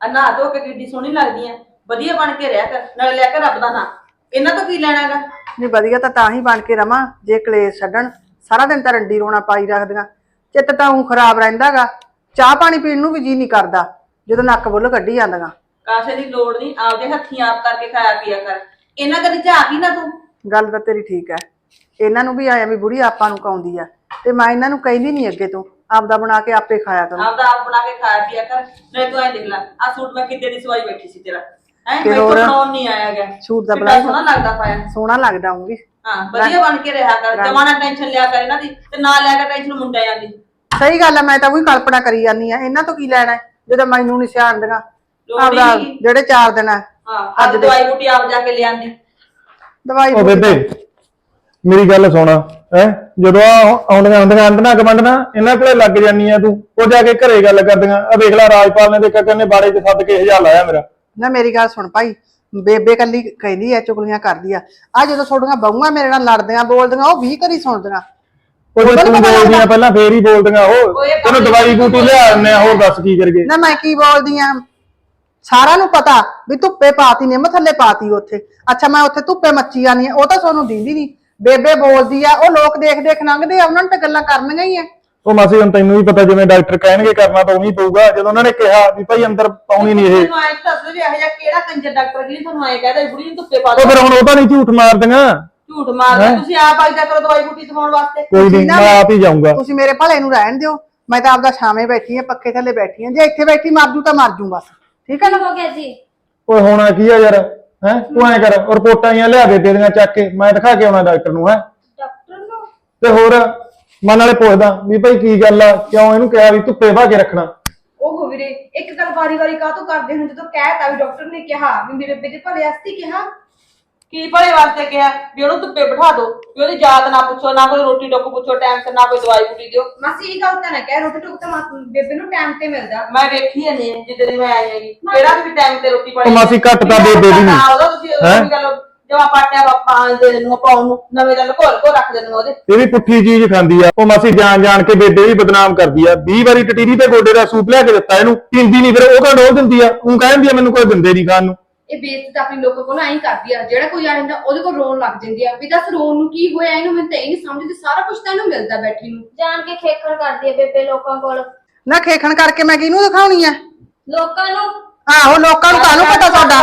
ਆ ਨਹਾ ਧੋ ਕੇ ਕਿੱਡੀ ਸੋਹਣੀ ਲੱਗਦੀ ਆ ਵਧੀਆ ਬਣ ਕੇ ਰਹਿ ਕਰ ਨਾਲੇ ਲੈ ਕੇ ਰੱਬ ਦਾ ਨਾਂ। ਇਹਨਾਂ ਤੋਂ ਕੀ ਲੈਣਾਗਾ ਨਹੀਂ ਵਧੀਆ ਤਾਂ ਤਾਂ ਹੀ ਬਣ ਕੇ ਰਵਾਂ ਜੇ ਕਲੇਸ਼ ਛੱਡਣ। ਸਾਰਾ ਦਿਨ ਤਾਂ ਰੰਡੀ ਰੋਣਾ ਪਾਈ ਰੱਖਦੀਆਂ। ਚਿੱਤ ਤਾਂ ਉਹ ਖਰਾਬ ਰਹਿੰਦਾਗਾ। ਚਾਹ ਪਾਣੀ ਪੀਣ ਨੂੰ ਵੀ ਜੀ ਨਹੀਂ ਕਰਦਾ ਜਦੋਂ ਨੱਕ ਬੁੱਲ ਕੱਢੀ ਜਾਂਦੀਆਂ। ਕਾਸੇ ਦੀ ਲੋੜ ਨਹੀਂ ਆਪਦੇ ਹੱਥੀਂ ਆਪ ਕਰਕੇ ਖਾਇਆ ਪੀਆ ਕਰ। ਇਹਨਾਂ ਕਦੀ ਝਾਕ ਹੀ ਨਾ ਤੂੰ? ਗੱਲ ਤਾਂ ਤੇਰੀ ਠੀਕ ਹੈ ਇਹਨਾਂ ਨੂੰ ਵੀ ਆਇਆ ਵੀ ਬੁੜੀ ਆਪਾਂ ਨੂੰ ਕਾਉਂਦੀ ਆ। ਤੇ ਮੈਂ ਇਹਨਾਂ ਨੂੰ ਕਹਿੰਦੀ ਨਹੀਂ ਅੱਗੇ ਤੋਂ। ਆਪਦਾ ਬਣਾ ਕੇ ਆਪੇ ਖਾਇਆ ਕਰੋ। ਆਪਦਾ ਆਪ ਬਣਾ ਕੇ ਖਾਇਆ ਪੀਆ ਕਰ। ਨਾਲੇ ਤੂੰ ਐ ਦੇਖ ਲੈ ਆ ਸੂਟ ਮੈਂ ਕਿੱਦੇ ਦੀ ਸਵਾਈ ਬੈਠੀ ਸੀ ਤੇਰਾ? ਹੈ ਤੇ ਮੈਂ ਹੋਰ? ਤੋਂ ਬਣਾਉਣ ਨਹੀਂ ਆਇਆ ਗਿਆ ਸੂਟ ਦਾ ਬੜਾ ਸੋਹਣਾ ਲੱਗਦਾ ਪਾਇਆ। ਸੋਹਣਾ ਲੱਗਦਾ ਹੂੰਗੀ ਹਾਂ ਵਧੀਆ ਬਣ ਕੇ ਰਿਹਾ ਕਰ। ਜਮਾਨਾ ਟੈਨਸ਼ਨ ਲਿਆ ਕਰ ਇਹਨਾਂ ਦੀ ਤੇ ਨਾ ਲਿਆ ਕਰ ਟੈਨਸ਼ਨ ਮੁੰਡਿਆਂ ਦੀ ਸਹੀ ਗੱਲ ਹੈ ਮੈਂ ਤਾਂ ਉਹੀ ਕਲਪਨਾ ਕਰੀ ਜਾਂਦੀ ਆ ਇਹਨਾਂ ਤੋਂ ਕੀ ਲੈਣਾ ਹੈ, ਜਦੋਂ ਮੈਨੂੰ ਨਹੀਂ ਸਿਆਣਦੀਆਂ ਲੋੜ ਹੀ ਆਪਦਾ ਨਹੀਂ। ਜਿਹੜੇ ਚਾਰ ਦਿਨ ਆ ਹਾਂ ਅੱਜ ਦਵਾਈ ਬੂਟੀ ਆਪ ਜਾ ਕੇ ਲਿਆਂਦੀ। ਦਵਾਈ ਉਹ ਬੇਬੇ ਮੇਰੀ ਗੱਲ ਸੁਣ। ਹੈ? ਜਦੋਂ ਆ ਆਉਂਦੀਆਂ ਆਉਂਦੀਆਂ ਅੰਦਨਾ ਗਵੰਡਣਾ ਇਹਨਾਂ ਕੋਲੇ ਲੱਗ ਜਾਨੀ ਆ ਤੂੰ। ਉਹ ਜਾ ਕੇ ਘਰੇ ਗੱਲ ਕਰਦੀਆਂ। ਆ ਵੇਖ ਲੈ ਰਾਜਪਾਲ ਨੇ ਕਾਕਾ ਨੇ ਬਾੜੇ 'ਚ ਸੱਦ ਕੇ ਹਜ਼ਾਰ ਲਾਇਆ ਮੇਰਾ। ਨਾ ਮੇਰੀ ਗੱਲ ਸੁਣ ਭਾਈ। ਬੇਬੇ ਕੱਲੀ ਕਹਿੰਦੀ ਐ ਚੁਗਲੀਆਂ ਕਰਦੀ ਆ। ਆ ਜਦੋਂ ਤੁਹਾਡੀਆਂ ਬਹੂਆਂ ਮੇਰੇ ਨਾਲ ਲੜਦੀਆਂ ਬੋਲਦੀਆਂ ਉਹ ਵੀ ਕਰੀ ਸੁਣਦੀਆਂ? ਉਹ ਜੇ ਤੂੰ ਬੋਲਦੀਆਂ ਪਹਿਲਾਂ ਫੇਰ ਹੀ ਬੋਲਦੀਆਂ ਉਹ। ਤੈਨੂੰ ਦਵਾਈ ਬੂਟੀ ਲਿਆ ਆਉਂਦੇ ਆ ਹੋਰ ਦੱਸ ਕੀ ਕਰਗੇ ਨਾ ਮੈਂ ਕੀ ਬੋਲਦੀ ਆ ਸਾਰਿਆਂ ਨੂੰ ਪਤਾ ਵੀ ਧੁੱਪੇ ਪਾਤੀ ਨਿੰਮ ਥੱਲੇ ਪਾਤੀ ਉੱਥੇ। ਅੱਛਾ ਮੈਂ ਉੱਥੇ ਧੁੱਪੇ ਮੱਚੀ ਜਾਨੀ ਆ ਉਹ ਤਾਂ ਤੁਹਾਨੂੰ ਦਿੰਦੀ ਨਹੀਂ ਬੇਬੇ ਬੋਲਦੀ ਆ ਉਹ ਲੋਕ ਦੇਖ ਦੇਖ ਲੰਘਦੇ ਆ ਉਹਨਾਂ ਨੂੰ ਤਾਂ ਗੱਲਾਂ ਕਰਨੀਆਂ ਹੀ ਆ। ਉਹ ਮਾਸੀ ਹੁਣ ਤੈਨੂੰ ਵੀ ਪਤਾ ਜਿਵੇਂ ਡਾਕਟਰ ਕਹਿਣਗੇ ਕਰਨਾ ਤਾਂ ਉਵੇਂ ਹੀ ਪਊਗਾ ਜਦੋਂ ਉਹਨਾਂ ਨੇ ਕਿਹਾ ਵੀ ਭਾਈ ਅੰਦਰ ਪਾਉਣੀ ਨਹੀਂ ਇਹ। ਤੁਹਾਨੂੰ ਐਂ ਦੱਸ ਵੀ ਇਹੋ ਜਿਹਾ ਕਿਹੜਾ ਕੰਜਰ ਡਾਕਟਰ ਜਿਹਨੇ ਤੁਹਾਨੂੰ ਐਂ ਕਹਿਦਾ ਬੁੜੀ ਨੂੰ ਧੁੱਪੇ ਪਾ ਉਹ ਦੋ ਫਿਰ ਹੁਣ ਉਹ ਤਾਂ ਨਹੀਂ ਝੂਠ ਮਾਰਦੀਆਂ। ਝੂਠ ਮਾਰਦੇ ਤੁਸੀਂ ਆਪ ਆਈ ਜਾ ਕਰੋ ਦਵਾਈ ਬੂਟੀ ਦਿਵਾਉਣ ਵਾਸਤੇ। ਕੋਈ ਨਹੀਂ ਮੈਂ ਆਪ ਹੀ ਜਾਊਂਗਾ। ਤੁਸੀਂ ਮੇਰੇ ਭਲੇ ਨੂੰ ਰਹਿਣ ਦਿਓ ਮੈਂ ਤਾਂ ਆਪਦਾ ਛਾਵੇਂ ਬੈਠੀ ਆ ਪੱਖੇ ਥੱਲੇ ਬੈਠੀ ਆ ਜੇ ਇੱਥੇ ਬੈਠੀ ਮਰ ਜੂ ਤਾਂ ਮਰ ਜੂ ਬਸ। ਠੀਕ ਹੈ ਨਾ? ਹੋ ਗਿਆ ਜੀ। ਓਏ ਹੋਣਾ ਕੀ ਆ ਯਾਰ? ਹੈ? ਤੂੰ ਐ ਕਰ ਰਿਪੋਰਟਾਂ ਆਈਆਂ ਲਿਆ ਦੇ ਤੇਰੀਆਂ ਚੱਕ ਕੇ ਮੈਂ ਦਿਖਾ ਕੇ ਆਉਣਾ ਡਾਕਟਰ ਨੂੰ ਹੈ? ਡਾਕਟਰ ਨੂੰ? ਤੇ ਹੋਰ ਮਨ ਨਾਲੇ ਪੁੱਛਦਾ ਵੀ ਭਾਈ ਕੀ ਗੱਲ ਆ ਕਿਉਂ ਇਹਨੂੰ ਕਿਹਾ ਵੀ ਧੁੱਪੇ ਭਾ ਕੇ ਰੱਖਣਾ? ਓਹੋ ਵੀਰੇ ਇੱਕ ਗੱਲ ਵਾਰੀ ਵਾਰੀ ਕਾਹਤੋਂ ਕਰਦੇ ਹੁਣ ਜਦੋਂ ਕਹਿਤਾ ਵੀ ਡਾਕਟਰ ਨੇ ਕਿਹਾ ਵੀ ਮੇਰੇ ਦੇ ਭਲੇ ਵਾਸਤੇ ਕਿਹਾ। ਕੀ ਭਲੇ ਵਾਸਤੇ ਕਿਹਾ? ਵੀ ਉਹਨੂੰ ਧੁੱਪੇ ਬਿਠਾ ਦਿਓ ਵੀ ਉਹਦੀ ਜਾਤ ਨਾ ਪੁੱਛੋ ਨਾ ਕੋਈ ਰੋਟੀ ਟੁੱਕ ਪੁੱਛੋ ਟਾਈਮ ਤੇ ਨਾ ਕੋਈ ਦਵਾਈ ਬੂਟੀ ਦਿਓ। ਮਾਸੀ ਇਹ ਗੱਲ ਤਾਂ ਨਾ ਕਹਿ ਰੋਟੀ ਟੁੱਕ ਤਾਂ ਮਾਂ- ਬੇਬੇ ਨੂੰ ਟਾਈਮ ਤੇ ਮਿਲਦਾ। ਮੈਂ ਵੇਖੀ ਹਾਂ ਜਿੱਦ ਦੀ ਮੈਂ ਆਈ ਹੈਗੀ। ਕਿਹੜਾ ਵੀ ਟਾਈਮ ਤੇ ਰੋਟੀ ਪਾਣੀ ਉਹ ਮਾਸੀ ਘੱਟ ਤਾਂ ਬੇਬੇ ਵੀ ਨਹੀਂ। ਉਹਦਾ ਤੁਸੀਂ ਉਹਦੀ ਗੱਲ ਜਮਾ ਪਾਟਿਆ ਬਾਪਾਂ ਦੇ ਦਿੰਦੇ ਪਾਉਣ ਨੂੰ ਨਵੇਂ ਦਾ ਲਕੋਲ ਕੋ ਰੱਖ ਦਿੰਦੇ ਉਹਦੇ। ਇਹ ਵੀ ਪੁੱਠੀ ਚੀਜ਼ ਖਾਂਦੀ ਆ। ਉਹ ਮਾਸੀ ਜਾਣ ਜਾਣ ਕੇ ਬੇਬੇ ਵੀ ਬਦਨਾਮ ਕਰਦੀ ਆ। 20 ਵਾਰੀ ਟਟੀਰੀ ਤੇ ਗੋਡੇ ਦਾ ਸੂਪ ਲਿਆ ਕੇ ਦਿੱਤਾ ਇਹਨੂੰ। ਪੀਂਦੀ ਨਹੀਂ ਫਿਰ ਉਹ ਕਾ ਡੋਲ ਦਿੰਦੀ ਆ। ਉਹ ਕਹਿੰਦੀ ਆ ਮੈਨੂੰ ਕੋਈ ਦਿੰਦੇ ਨਹੀਂ ਖਾਣ ਨੂੰ। ਇਹ ਬੇਇੱਜ਼ਤੀ ਤਾਂ ਆਪਣੇ ਲੋਕਾਂ ਕੋਲ ਐਂ ਹੀ ਕਰਦੀ ਆ। ਜਿਹੜਾ ਕੋਈ ਆ ਜਾਂਦਾ ਉਹਦੇ ਕੋਲ ਰੋਣ ਲੱਗ ਜਾਂਦੀ ਆ। ਵੀ ਦੱਸ ਰੋਣ ਨੂੰ ਕੀ ਹੋਇਆ? ਇਹਨੂੰ ਮੈਨੂੰ ਤਾਂ ਇਹ ਨਹੀਂ ਸਮਝਦੀ ਸਾਰਾ ਕੁਝ ਤਾਂ ਇਹਨੂੰ ਮਿਲਦਾ ਬੈਠੀ ਨੂੰ। ਜਾਣ ਕੇ ਖੇਖਣ ਕਰਦੀ ਹੈ ਬੇਬੇ ਲੋਕਾਂ ਕੋਲ। ਨਾ ਖੇਖਣ ਕਰਕੇ ਮੈਂ ਕਿਹਨੂੰ ਦਿਖਾਉਣੀ ਆ? ਲੋਕਾਂ ਨੂੰ। ਆਹੋ ਲੋਕਾਂ ਨੂੰ ਕਾਹਨੂੰ ਪਤਾ ਤੁਹਾਡਾ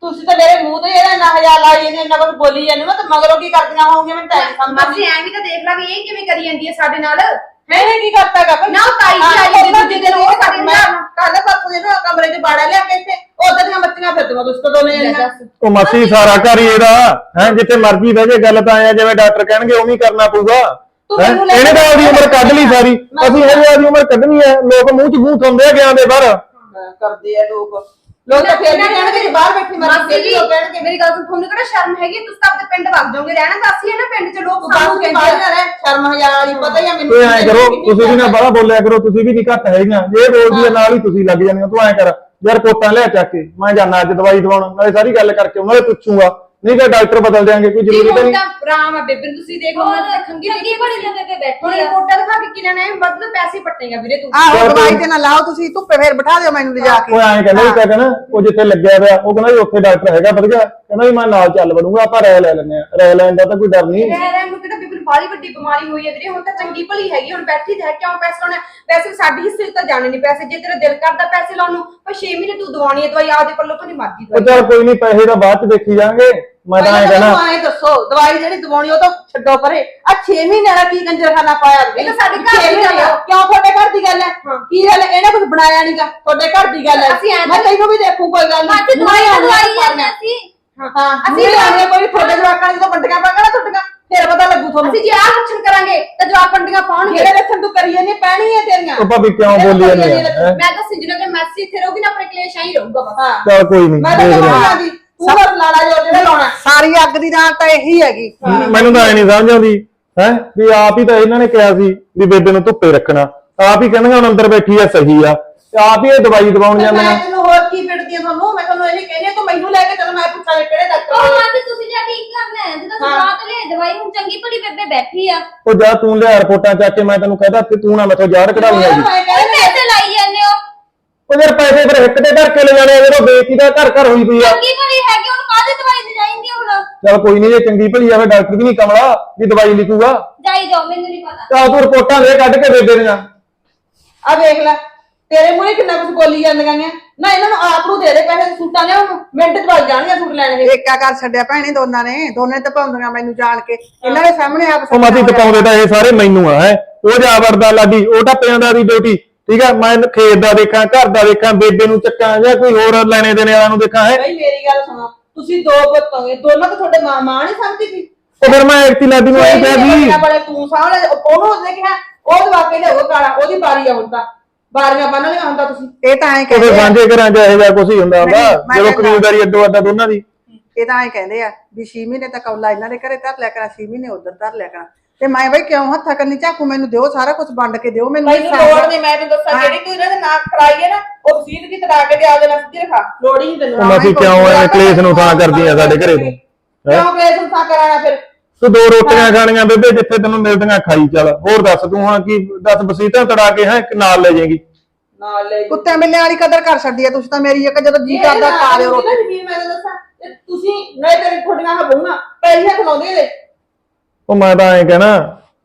ਤੁਸੀਂ ਤਾਂ ਮੇਰੇ ਮੂੰਹ ਤੇ ਇਹਦਾ ਇੰਨਾ ਹਜ਼ਾਰ ਲਾਈ ਜਾਂਦੇ ਇੰਨਾ ਕੁਝ ਬੋਲੀ ਜਾਂਦੇ ਮੈਂ ਤਾਂ ਮਗਰੋਂ ਕੀ ਕਰਦੀਆਂ ਹੋਣਗੀਆਂ ਮੈਨੂੰ ਤਾਂ ਇਹ ਸਮਝ ਮਾਸੀ ਐਂ ਵੀ ਤਾਂ ਦੇਖ ਲੈ ਵੀ ਇਹ ਕਿਵੇਂ ਕਰੀ ਜਾਂਦੀ ਆ ਸਾਡੇ ਨਾਲ। ਇਹ ਕੀ ਕਰਤਾ ਹੈਗਾ ਨਾ, ਉਹ ਤਾਈ ਜੀ ਆਈ ਜਾਂਦੀ ਦੂਜੇ ਦਿਨ ਉਹ ਕਰਦੀ ਨਾ। ਕੱਲ ਪਰਸੋਂ ਜਿਹਨੂੰ ਕਮਰੇ 'ਚ ਬਾੜਾ ਲਿਆ ਕੇ ਇੱਥੇ ਉਧਰ ਦੀਆਂ ਮੱਤੀਆਂ ਫਿਰਦੀਆਂ ਤੁਸੀਂ ਤਾਂ ਦੋਨੇ ਜਣੀਆਂ ਉਹ ਮਾਸੀ ਸਾਰਾ ਘਰ ਹੀ ਇਹਦਾ ਹੈ ਜਿੱਥੇ ਮਰਜ਼ੀ ਬਹਿ ਜੇ ਗੱਲ ਤਾਂ ਆਇਆ ਜਿਵੇਂ ਡਾਕਟਰ ਕਹਿਣਗੇ ਉਵੇਂ ਹੀ ਕਰਨਾ ਪਊਗਾ ਤੂੰ ਹੈਂ? ਮੈਨੂੰ ਲੈ ਇਹਨੇ ਤਾਂ ਕੇ ਆਪਦੀ ਉਮਰ ਕੱਢ ਲਈ ਸਾਰੀ ਮੈਂ- ਅਸੀਂ ਹਜੇ ਆਪਦੀ ਉਮਰ ਕੱਢਣੀ ਹੈ ਲੋਕ ਮੂੰਹ 'ਚ ਮੂੰਹ ਥੰਦੇ ਗਿਆ ਦੇ ਬਾਹਰ ਕਰਦੇ ਆ ਲੋਕ ਲੋਕ ਤਾਂ ਫੇਰ ਵੀ ਕਹਿਣਗੇ ਜੀ ਬਾਹਰ ਬੈਠੀ ਮਰ ਮਾਸੀ ਫੇਰ ਜੀ ਵੀ ਲੋਕ ਕਹਿਣਗੇ? ਮੇਰੀ ਗੱਲ ਸੁਣ ਤੁਹਾਨੂੰ ਕਿਹੜਾ ਸ਼ਰਮ ਹੈਗੀ? ਤੁਸੀਂ ਤਾਂ ਆਪਣੇ ਪਿੰਡ ਵਗ ਜਾਓਗੇ। ਰਹਿਣਾ ਤਾਂ ਅਸੀਂ ਹੈ ਨਾ ਪਿੰਡ 'ਚ ਲੋਕ ਤੂੰ ਸਾਨੂੰ ਬਾਹਰ ਕਹਿੰਦੇ ਆ। ਰਹਿ? ਸ਼ਰਮ ਹਜ਼ਾਰ ਵਾਲੀ ਪਤਾ ਹੀ ਆ ਮੈਨੂੰ ਤੂੰ ਐਂ ਕਰੋ ਤੁਸੀਂ ਵੀ ਨਾ ਬੜਾ ਬੋਲਿਆ ਕਰੋ ਤੁਸੀਂ ਵੀ ਨਹੀਂ ਘੱਟ ਹੈਗੀਆਂ। ਜੇ ਬੋਲਦੀ ਹੈ। ਨਾਲ ਹੀ ਤੁਸੀਂ ਲੱਗ ਜਾਂਦੀਆਂ ਤੂੰ ਐਂ ਕਰ ਯਾਰ ਕੋਟਾਂ ਲੈ ਚੱਕ ਕੇ ਮੈਂ ਜਾਣਾ ਅੱਜ ਦਵਾਈ ਦਵਾਉਣ ਨਾਲੇ ਸਾਰੀ ਗੱਲ ਕਰਕੇ ਉਹਨਾਂ ਦੇ ਪੁੱਛੂਗਾ। ਨਹੀਂ ਕਿ ਡਾਕਟਰ ਬਦਲ ਦਿਆਂਗੇ ਕੋਈ ਜ਼ਰੂਰੀ ਤਾਂ ਨਹੀਂ। ਤਾਂ ਆਰਾਮ ਆ ਬੇਬੇ ਨੂੰ ਤੁਸੀਂ ਦੇਖ ਲਓ ਮੈਂ ਦੇਖਾਂਗੀ ਚੰਗੀ ਬੜੀ ਤੇ ਬੇਬੇ ਹੁਣ ਬੈਠੀ ਆ। ਰਿਪੋਰਟਾਂ ਦਿਖਾ ਕੇ ਕੀ ਲੈਣਾ ਹੈ? ਤੋਂ ਪੈਸੇ ਪੱਟੇਗਾ ਵੀਰੇ ਤੂੰ। ਆਹੋ ਦਵਾਈ ਤੇ ਨਾ ਲਾਓ ਤੁਸੀਂ ਧੁੱਪੇ ਫੇਰ ਬਿਠਾ ਦਿਓ ਮੈਨੂੰ ਲਿਜਾ ਕੇ। ਉਹ ਐਂ ਕਹਿੰਦਾ ਵੀ ਕਹਿਣਾ ਉਹ ਜਿੱਥੇ ਲੱਗਿਆ ਹੋਇਆ ਉਹ ਕਹਿੰਦਾ ਵੀ ਉੱਥੇ ਡਾਕਟਰ ਹੈਗਾ ਵਧੀਆ। ਕਹਿੰਦਾ ਵੀ ਮੈਂ ਨਾਲ ਚੱਲ ਵੜੂੰਗਾ ਆਪਾਂ ਰਹਿ ਲੈ ਲੈਂਦੇ ਆ। ਰਹਿ ਲੈਣ ਦਾ ਤਾਂ ਕੋਈ ਡਰ ਨਹੀਂ। ਰਹਿ ਰਹਿ ਨੂੰ ਕਿਹੜਾ ਬੀਬੀ ਨੂੰ ਬਾਹਲੀ ਵੱਡੀ ਬਿਮਾਰੀ ਹੋਈ ਹੈ ਵੀਰੇ ਹੁਣ ਤਾਂ ਚੰਗੀ ਭਲੀ ਹੈਗੀ ਹੁਣ ਬੈਠੀ ਤੇ ਹੈ ਕਿਉਂ ਪੈਸੇ ਲਾਉਣੇ? ਵੈਸੇ ਵੀ ਸਾਡੀ ਹਿੱਸੇ 'ਚ ਤਾਂ ਜਾਣੇ ਨਹੀਂ ਪੈਸੇ ਜੇ ਤੇਰਾ ਦਿਲ ਕਰਦਾ ਪੈਸੇ ਲਾਉਣ ਨੂੰ ਪਰ 6 ਮਹੀਨੇ ਤੂੰ ਦਵਾਉਣੀ ਹੈ ਦਵਾਈ ਆਪਦੇ ਪੱਲੋਂ ਤੋਂ ਨਹੀਂ ਮਰਦੀ ਉਹ ਚੱਲ ਕੋਈ ਨਹੀਂ ਪੈਸੇ ਦਾ ਬਾਅਦ ਚ ਦੇਖੀ ਜਾਾਂਗੇ ਮੈਂ ਤਾਂ ਐਂ ਕਹਿਣਾ ਦੱਸੋ ਦਵਾਈ ਜਿਹੜੀ ਦਵਾਉਣੀ ਉਹ ਤਾਂ ਛੱਡੋ ਪਰੇ। ਆ 6 ਮਹੀਨੇ ਦਾ ਕੀ ਕੰਜਰਖਾਨਾ ਪਾਇਆ ਇਹ ਤਾਂ ਸਾਡੇ ਘਰ ਦੀ ਗੱਲ ਆ। ਕਿਉਂ ਤੁਹਾਡੇ ਘਰ ਦੀ ਗੱਲ ਹੈ। ਕੀ ਗੱਲ ਹੈ? ਇਹਨੇ ਕੁਝ ਬਣਾਇਆ ਨਹੀਂਗਾ ਤੁਹਾਡੇ ਘਰ ਦੀ ਗੱਲ ਹੈ ਅਸੀਂ ਐਂ ਮੈਂ ਤੈਨੂੰ ਵੀ ਦੇਖੂ ਕੋਈ ਗੱਲ ਅੱਜ ਨਹੀਂ ਦਵਾਈ ਤਾਂ ਦਵਾਈ ਜਾਂਦੇ ਸੀ ਹਾਂ। ਅਸੀਂ ਆਣੇ ਕੋਈ ਤੁਹਾਡੇ ਜਵਾਕਾਂ ਦੀ ਤਾਂ ਵੰਡੀਆਂ ਪਾਗਣਾ ਤੁਹਾਡੀਆਂ। ਫਿਰ ਪਤਾ ਲੱਗੂ ਤੁਹਾਨੂੰ। ਅਸੀਂ ਜੇ ਆਹ ਲੱਛਣ ਕਰਾਂਗੇ ਤਾਂ ਜਵਾਬ ਪੰਡੀਆਂ ਪਾਉਣਗੇ। ਜਿਹੜੇ ਲੱਛਣ ਤੂੰ ਕਰੀ ਜਾਂਦੀ ਪੈਣੀ ਹੈ ਤੇਰੀਆਂ। ਉਹ ਭਾਬੀ ਕਿਉਂ ਬੋਲੀ ਜਾਂਦੇ ਹੈਂ? ਮੈਂ ਤਾਂ ਸਿੰਜਣਾ ਕਿ ਮੈਸੀ ਇੱਥੇ ਰਹੂਗੀ ਨਾ ਆਪਣੇ ਕਲੇਸ਼ ਆਈ ਰਹੂਗਾ ਬਸ। ਹਾਂ। ਚੱਲ ਕੋਈ ਨਹੀਂ ਮੈਂ ਤਾਂ ਦੇਖ ਕਹਾਂ ਲਾਂਗੇ ਦੀ ਤੂੰ ਹੋਰ ਲਾਲਾ ਜੋ ਜਿਹੜਾ ਲਾਉਣਾ। ਸਾਰੀ ਅੱਗ ਦੀ ਨਾਲ ਤਾਂ ਇਹੀ ਹੈਗੀ। ਮੈਨੂੰ ਤਾਂ ਐ ਨਹੀਂ ਸਮਝ ਆਉਂਦੀ ਹੈ? ਵੀ ਆਪ ਹੀ ਤਾਂ ਇਹਨਾਂ ਨੇ ਕਿਹਾ ਸੀ ਵੀ ਬੇਬੇ ਨੂੰ ਧੁੱਪੇ ਰੱਖਣਾ। ਆਪ ਹੀ ਕਹਿੰਦੇ ਹੁਣ ਅੰਦਰ ਬੈਠੀ ਆ ਸਹੀ ਆ। ਤੇ ਆਪ ਹੀ ਇਹ ਦਵਾਈ ਦਵਾਉਣ ਤੇ ਜਾਂਦੇ ਮੈਂ ਨੇ। ਤੈਨੂੰ ਹੋਰ ਕੀ ਫਿਰਦੀ ਆ ਤੁਹਾਨੂੰ? ਮੈਂ ਤੁਹਾਨੂੰ ਇਹ ਕਹਿੰਦੀ ਆ ਤੂੰ ਮੈਨੂੰ ਲੈ ਕੇ ਚੱਲ ਮੈਂ ਪੁੱਛਾਂ ਕਿਹੜੇ ਡਾਕਟਰ ਉਹ ਕੋਲ ਅੱਜ ਤੁਸੀਂ ਜਾ ਕੇ ਕੀ ਕਰਨਾ ਹੈ ਜਦੋਂ ਹਾਂ। ਸਵਾਤ ਲੈ ਦਵਾਈ ਹੁਣ ਚੰਗੀ ਭਲੀ ਬੇਬੇ ਬੈਠੀ ਆ। ਉਹ ਜਾ ਤੂੰ ਲਿਆ ਰਿਪੋਰਟਾਂ ਚੱਕ ਕੇ ਮੈਂ ਤੈਨੂੰ ਕਹਿੰਦਾ ਕਿ ਤੂੰ ਨਾ ਮੈਥੋਂ ਜ਼ਾਹਰ ਕਢਾ ਲਈ ਹੈਗੀ। ਮੈਂ ਕਹਿੰਦੀ ਉਹ ਯਾਰ ਪੈਸੇ ਫਿਰ ਹਿੱਕ ਤੇ ਧਰ ਕੇ ਲੈ ਜਾਣੇ ਆ ਜਦੋਂ ਬੇਇੱਜ਼ਤੀ ਦਾ ਘਰ ਘਰ ਹੋਈ ਪਈ ਆ। ਚੰਗੀ ਭਲੀ ਹੈਗੀ ਉਹਨੂੰ ਕਾਹਦੀ ਦਵਾਈ ਦੇ ਜਾਈਂਦੀ ਹੁਣ? ਚਲ ਕੋਈ ਨਹੀਂ ਜੇ ਚੰਗੀ ਭਲੀ ਆ ਫਿਰ ਡਾਕਟਰ ਵੀ ਨਹੀਂ ਕਮਲਾ ਵੀ ਦਵਾਈ ਲਿਖੂਗਾ। ਜਾਈ ਜਾਓ ਮੈਨੂੰ ਨਹੀਂ ਪਤਾ। ਤਾਂ ਤੂੰ ਰਿਪੋਰਟਾਂ ਦੇ ਕੱਢ ਕੇ ਬੇਬੇ ਦੀਆਂ ਆ ਵੇਖ ਲੈ ਤੇਰੇ ਮੂਹਰੇ ਕਿੰਨਾ ਕੁਝ ਬੋਲੀ ਜਾਂਦੀਆਂ ਨੇ ਨਾ ਇਹਨਾਂ ਨੂੰ ਆਪ ਨੂੰ ਦੇ ਦੇ ਪੈਸੇ ਸੂਟਾਂ ਉਹਨੂੰ। ਮਿੰਟ ਚ ਵੱਜ ਜਾਣਗੇ ਸੂਟ ਲੈਣ ਇਹ ਏਕਾ ਕਰ ਛੱਡਿਆ ਭੈਣੇ ਦੋਨਾਂ ਨੇ ਦੋਨੇ ਤਾਂ ਪਾਉਂਦੀਆਂ ਮੈਨੂੰ ਜਾਣ ਕੇ। ਇਹਨਾਂ ਦੇ ਸਾਹਮਣੇ ਆਪ ਉਹ ਮਾਤੀ ਟਪਾਉਂਦੇ ਤਾਂ ਇਹ ਸਾਰੇ ਮੈਨੂੰ ਆ ਹੈ। ਉਹ ਜਾ ਵੜਦਾ ਲਾਡੀ ਉਹ ਟੱਪਿਆਂ ਦਾ ਦੀ ਡਿਊਟੀ। ਠੀਕ ਆ ਮੈਂ ਖੇਤ ਦਾ ਦੇਖਾਂ ਘਰ ਦਾ ਦੇਖਾਂ ਬੇਬੇ ਨੂੰ ਚੱਕਾਂ ਜਾਂ ਕੋਈ ਹੋਰ ਲੈਣੇ ਦੇਣੇ ਵਾਲਿਆਂ ਨੂੰ ਦੇਖਾਂ ਹੈ? ਬਈ ਮੇਰੀ ਗੱਲ ਸੁਣੋ ਤੁਸੀਂ ਦੋ ਪੁੱਤ ਹੋਗੇ ਦੋਨੋਂ ਤਾਂ ਤੁਹਾਡੇ ਮਾਂ ਮਾਂ ਨਹੀਂ ਸਮਝਦੀ ਸੀ? ਉਹ ਫਿਰ ਮੈਂ ਐਕਟੀ ਲਾਡੀ ਨੂੰ ਇਹ ਕਿਹਾ ਸੀ ਬੜੇ ਤੂੰ ਸਾਹਮਣੇ ਉਹਨੂੰ ਉਹਨੇ ਕਿਹਾ ਉਹ ਦਵਾ ਕੇ ਲਿਆਓ ਕਾਲਾ ਉਹਦੀ ਬਾਰੀ ਆ ਬਾਰੀਆਂ ਬੰਨ ਲਿਆ ਹੁੰਦਾ ਤੁਸੀਂ। ਇਹ ਤਾਂ ਐਂ ਉਹ ਫਿਰ ਕਹਿੰਦੇ ਆ ਸਾਂਝੇ ਘਰਾਂ 'ਚ ਇਹੋ ਜਿਹਾ ਕੁਝ ਹੀ ਹੁੰਦਾ ਹੁੰਦਾ ਨਹੀਂ, ਮੈਂ ਜਦੋਂ ਕਹਿੰਦਾ- ਕਬੀਲਦਾਰੀ ਅੱਡੋ ਅੱਡਾ ਦੋਨਾਂ ਦੀ। ਇਹ ਤਾਂ ਐਂ ਕਹਿੰਦੇ ਆ ਵੀ 6 ਮਹੀਨੇ ਤਾਂ ਕੌਲਾ ਇਹਨਾਂ ਦੇ ਘਰੇ ਧਰ ਲਿਆ ਕਰਾਂ 6 ਮਹੀਨੇ ਉਧਰ ਧਰ ਲਿਆ ਕਰਾਂ। ਤੇ ਮੈਂ ਬਈ ਕਿਉਂ ਹੱਥਾਂ ਕੰਨੀ ਝਾਕੂ ਮੈਨੂੰ ਦਿਓ ਸਾਰਾ ਕੁਝ ਵੰਡ ਕੇ ਦਿਓ ਮੈਨੂੰ ਮੈਨੂੰ ਲੋੜ ਨਹੀਂ ਮੈਂ ਤੈਨੂੰ ਦੱਸਾਂ ਜਿਹੜੀ ਤੂੰ ਇਹਨਾਂ ਦੇ ਖੜਾਈ ਹੈ ਨਾ ਉਹ ਸੀਧ ਕੀ ਤੜਾ ਕੇ ਤੇ ਆਪਦੇ ਨਾਲ ਸਿੱਧੀ ਰਖਾ। ਲੋੜ ਹੀ ਨਹੀਂ ਤੈਨੂੰ। ਉਹ ਮਾਸੀ ਕਿਉਂ ਐਵੇਂ ਕਲੇਸ਼ ਨੂੰ ਥਾਂ ਕਰਦੀ ਆ ਸਾਡੇ ਘਰੇ ਤੋਂ? ਕਿਉਂ ਕਲੇਸ਼ ਨੂੰ ਥਾਂ ਕਰਾਣਾ ਫਿਰ? ਤੂੰ ਦੋ ਰੋਟੀਆਂ ਖਾਣੀਆਂ ਬੇਬੇ ਜਿੱਥੇ ਤੈਨੂੰ ਮਿਲਦੀਆਂ ਖਾਈ ਚੱਲ। ਹੋਰ ਦੱਸ ਤੂੰ ਹੁਣ ਕੀ ਦੱਸ ਬਸੀਤਾਂ ਤੜਾ ਕੇ ਹੈ ਨਾਲ ਲੈ ਜਾਏਗੀ। ਨਾਲ ਲੈ ਕੁੱਤੇ ਬਿੱਲੇ ਵਾਲੀ ਕਦਰ ਕਰ ਛੱਡੀ ਆ ਤੁਸੀਂ ਤਾਂ ਮੇਰੀ ਇੱਕ ਜਦੋਂ ਜੀ ਕਰਦਾ ਖਾ ਲਿਓ ਰੋਟੀ। ਮੈਂ ਤਾਂ ਦੱਸਾਂ ਤੇ ਤੁਸੀਂ ਨਹੀਂ ਤੇਰੀ ਤੁਹਾਡੀਆਂ ਹਬੂਆਂ ਪੈਸੇ ਹੱਥ ਲਾਉਂਦੇ ਇਹਦੇ ਉਹ ਮੈਂ ਤਾਂ ਐਂ ਕਹਿਣਾ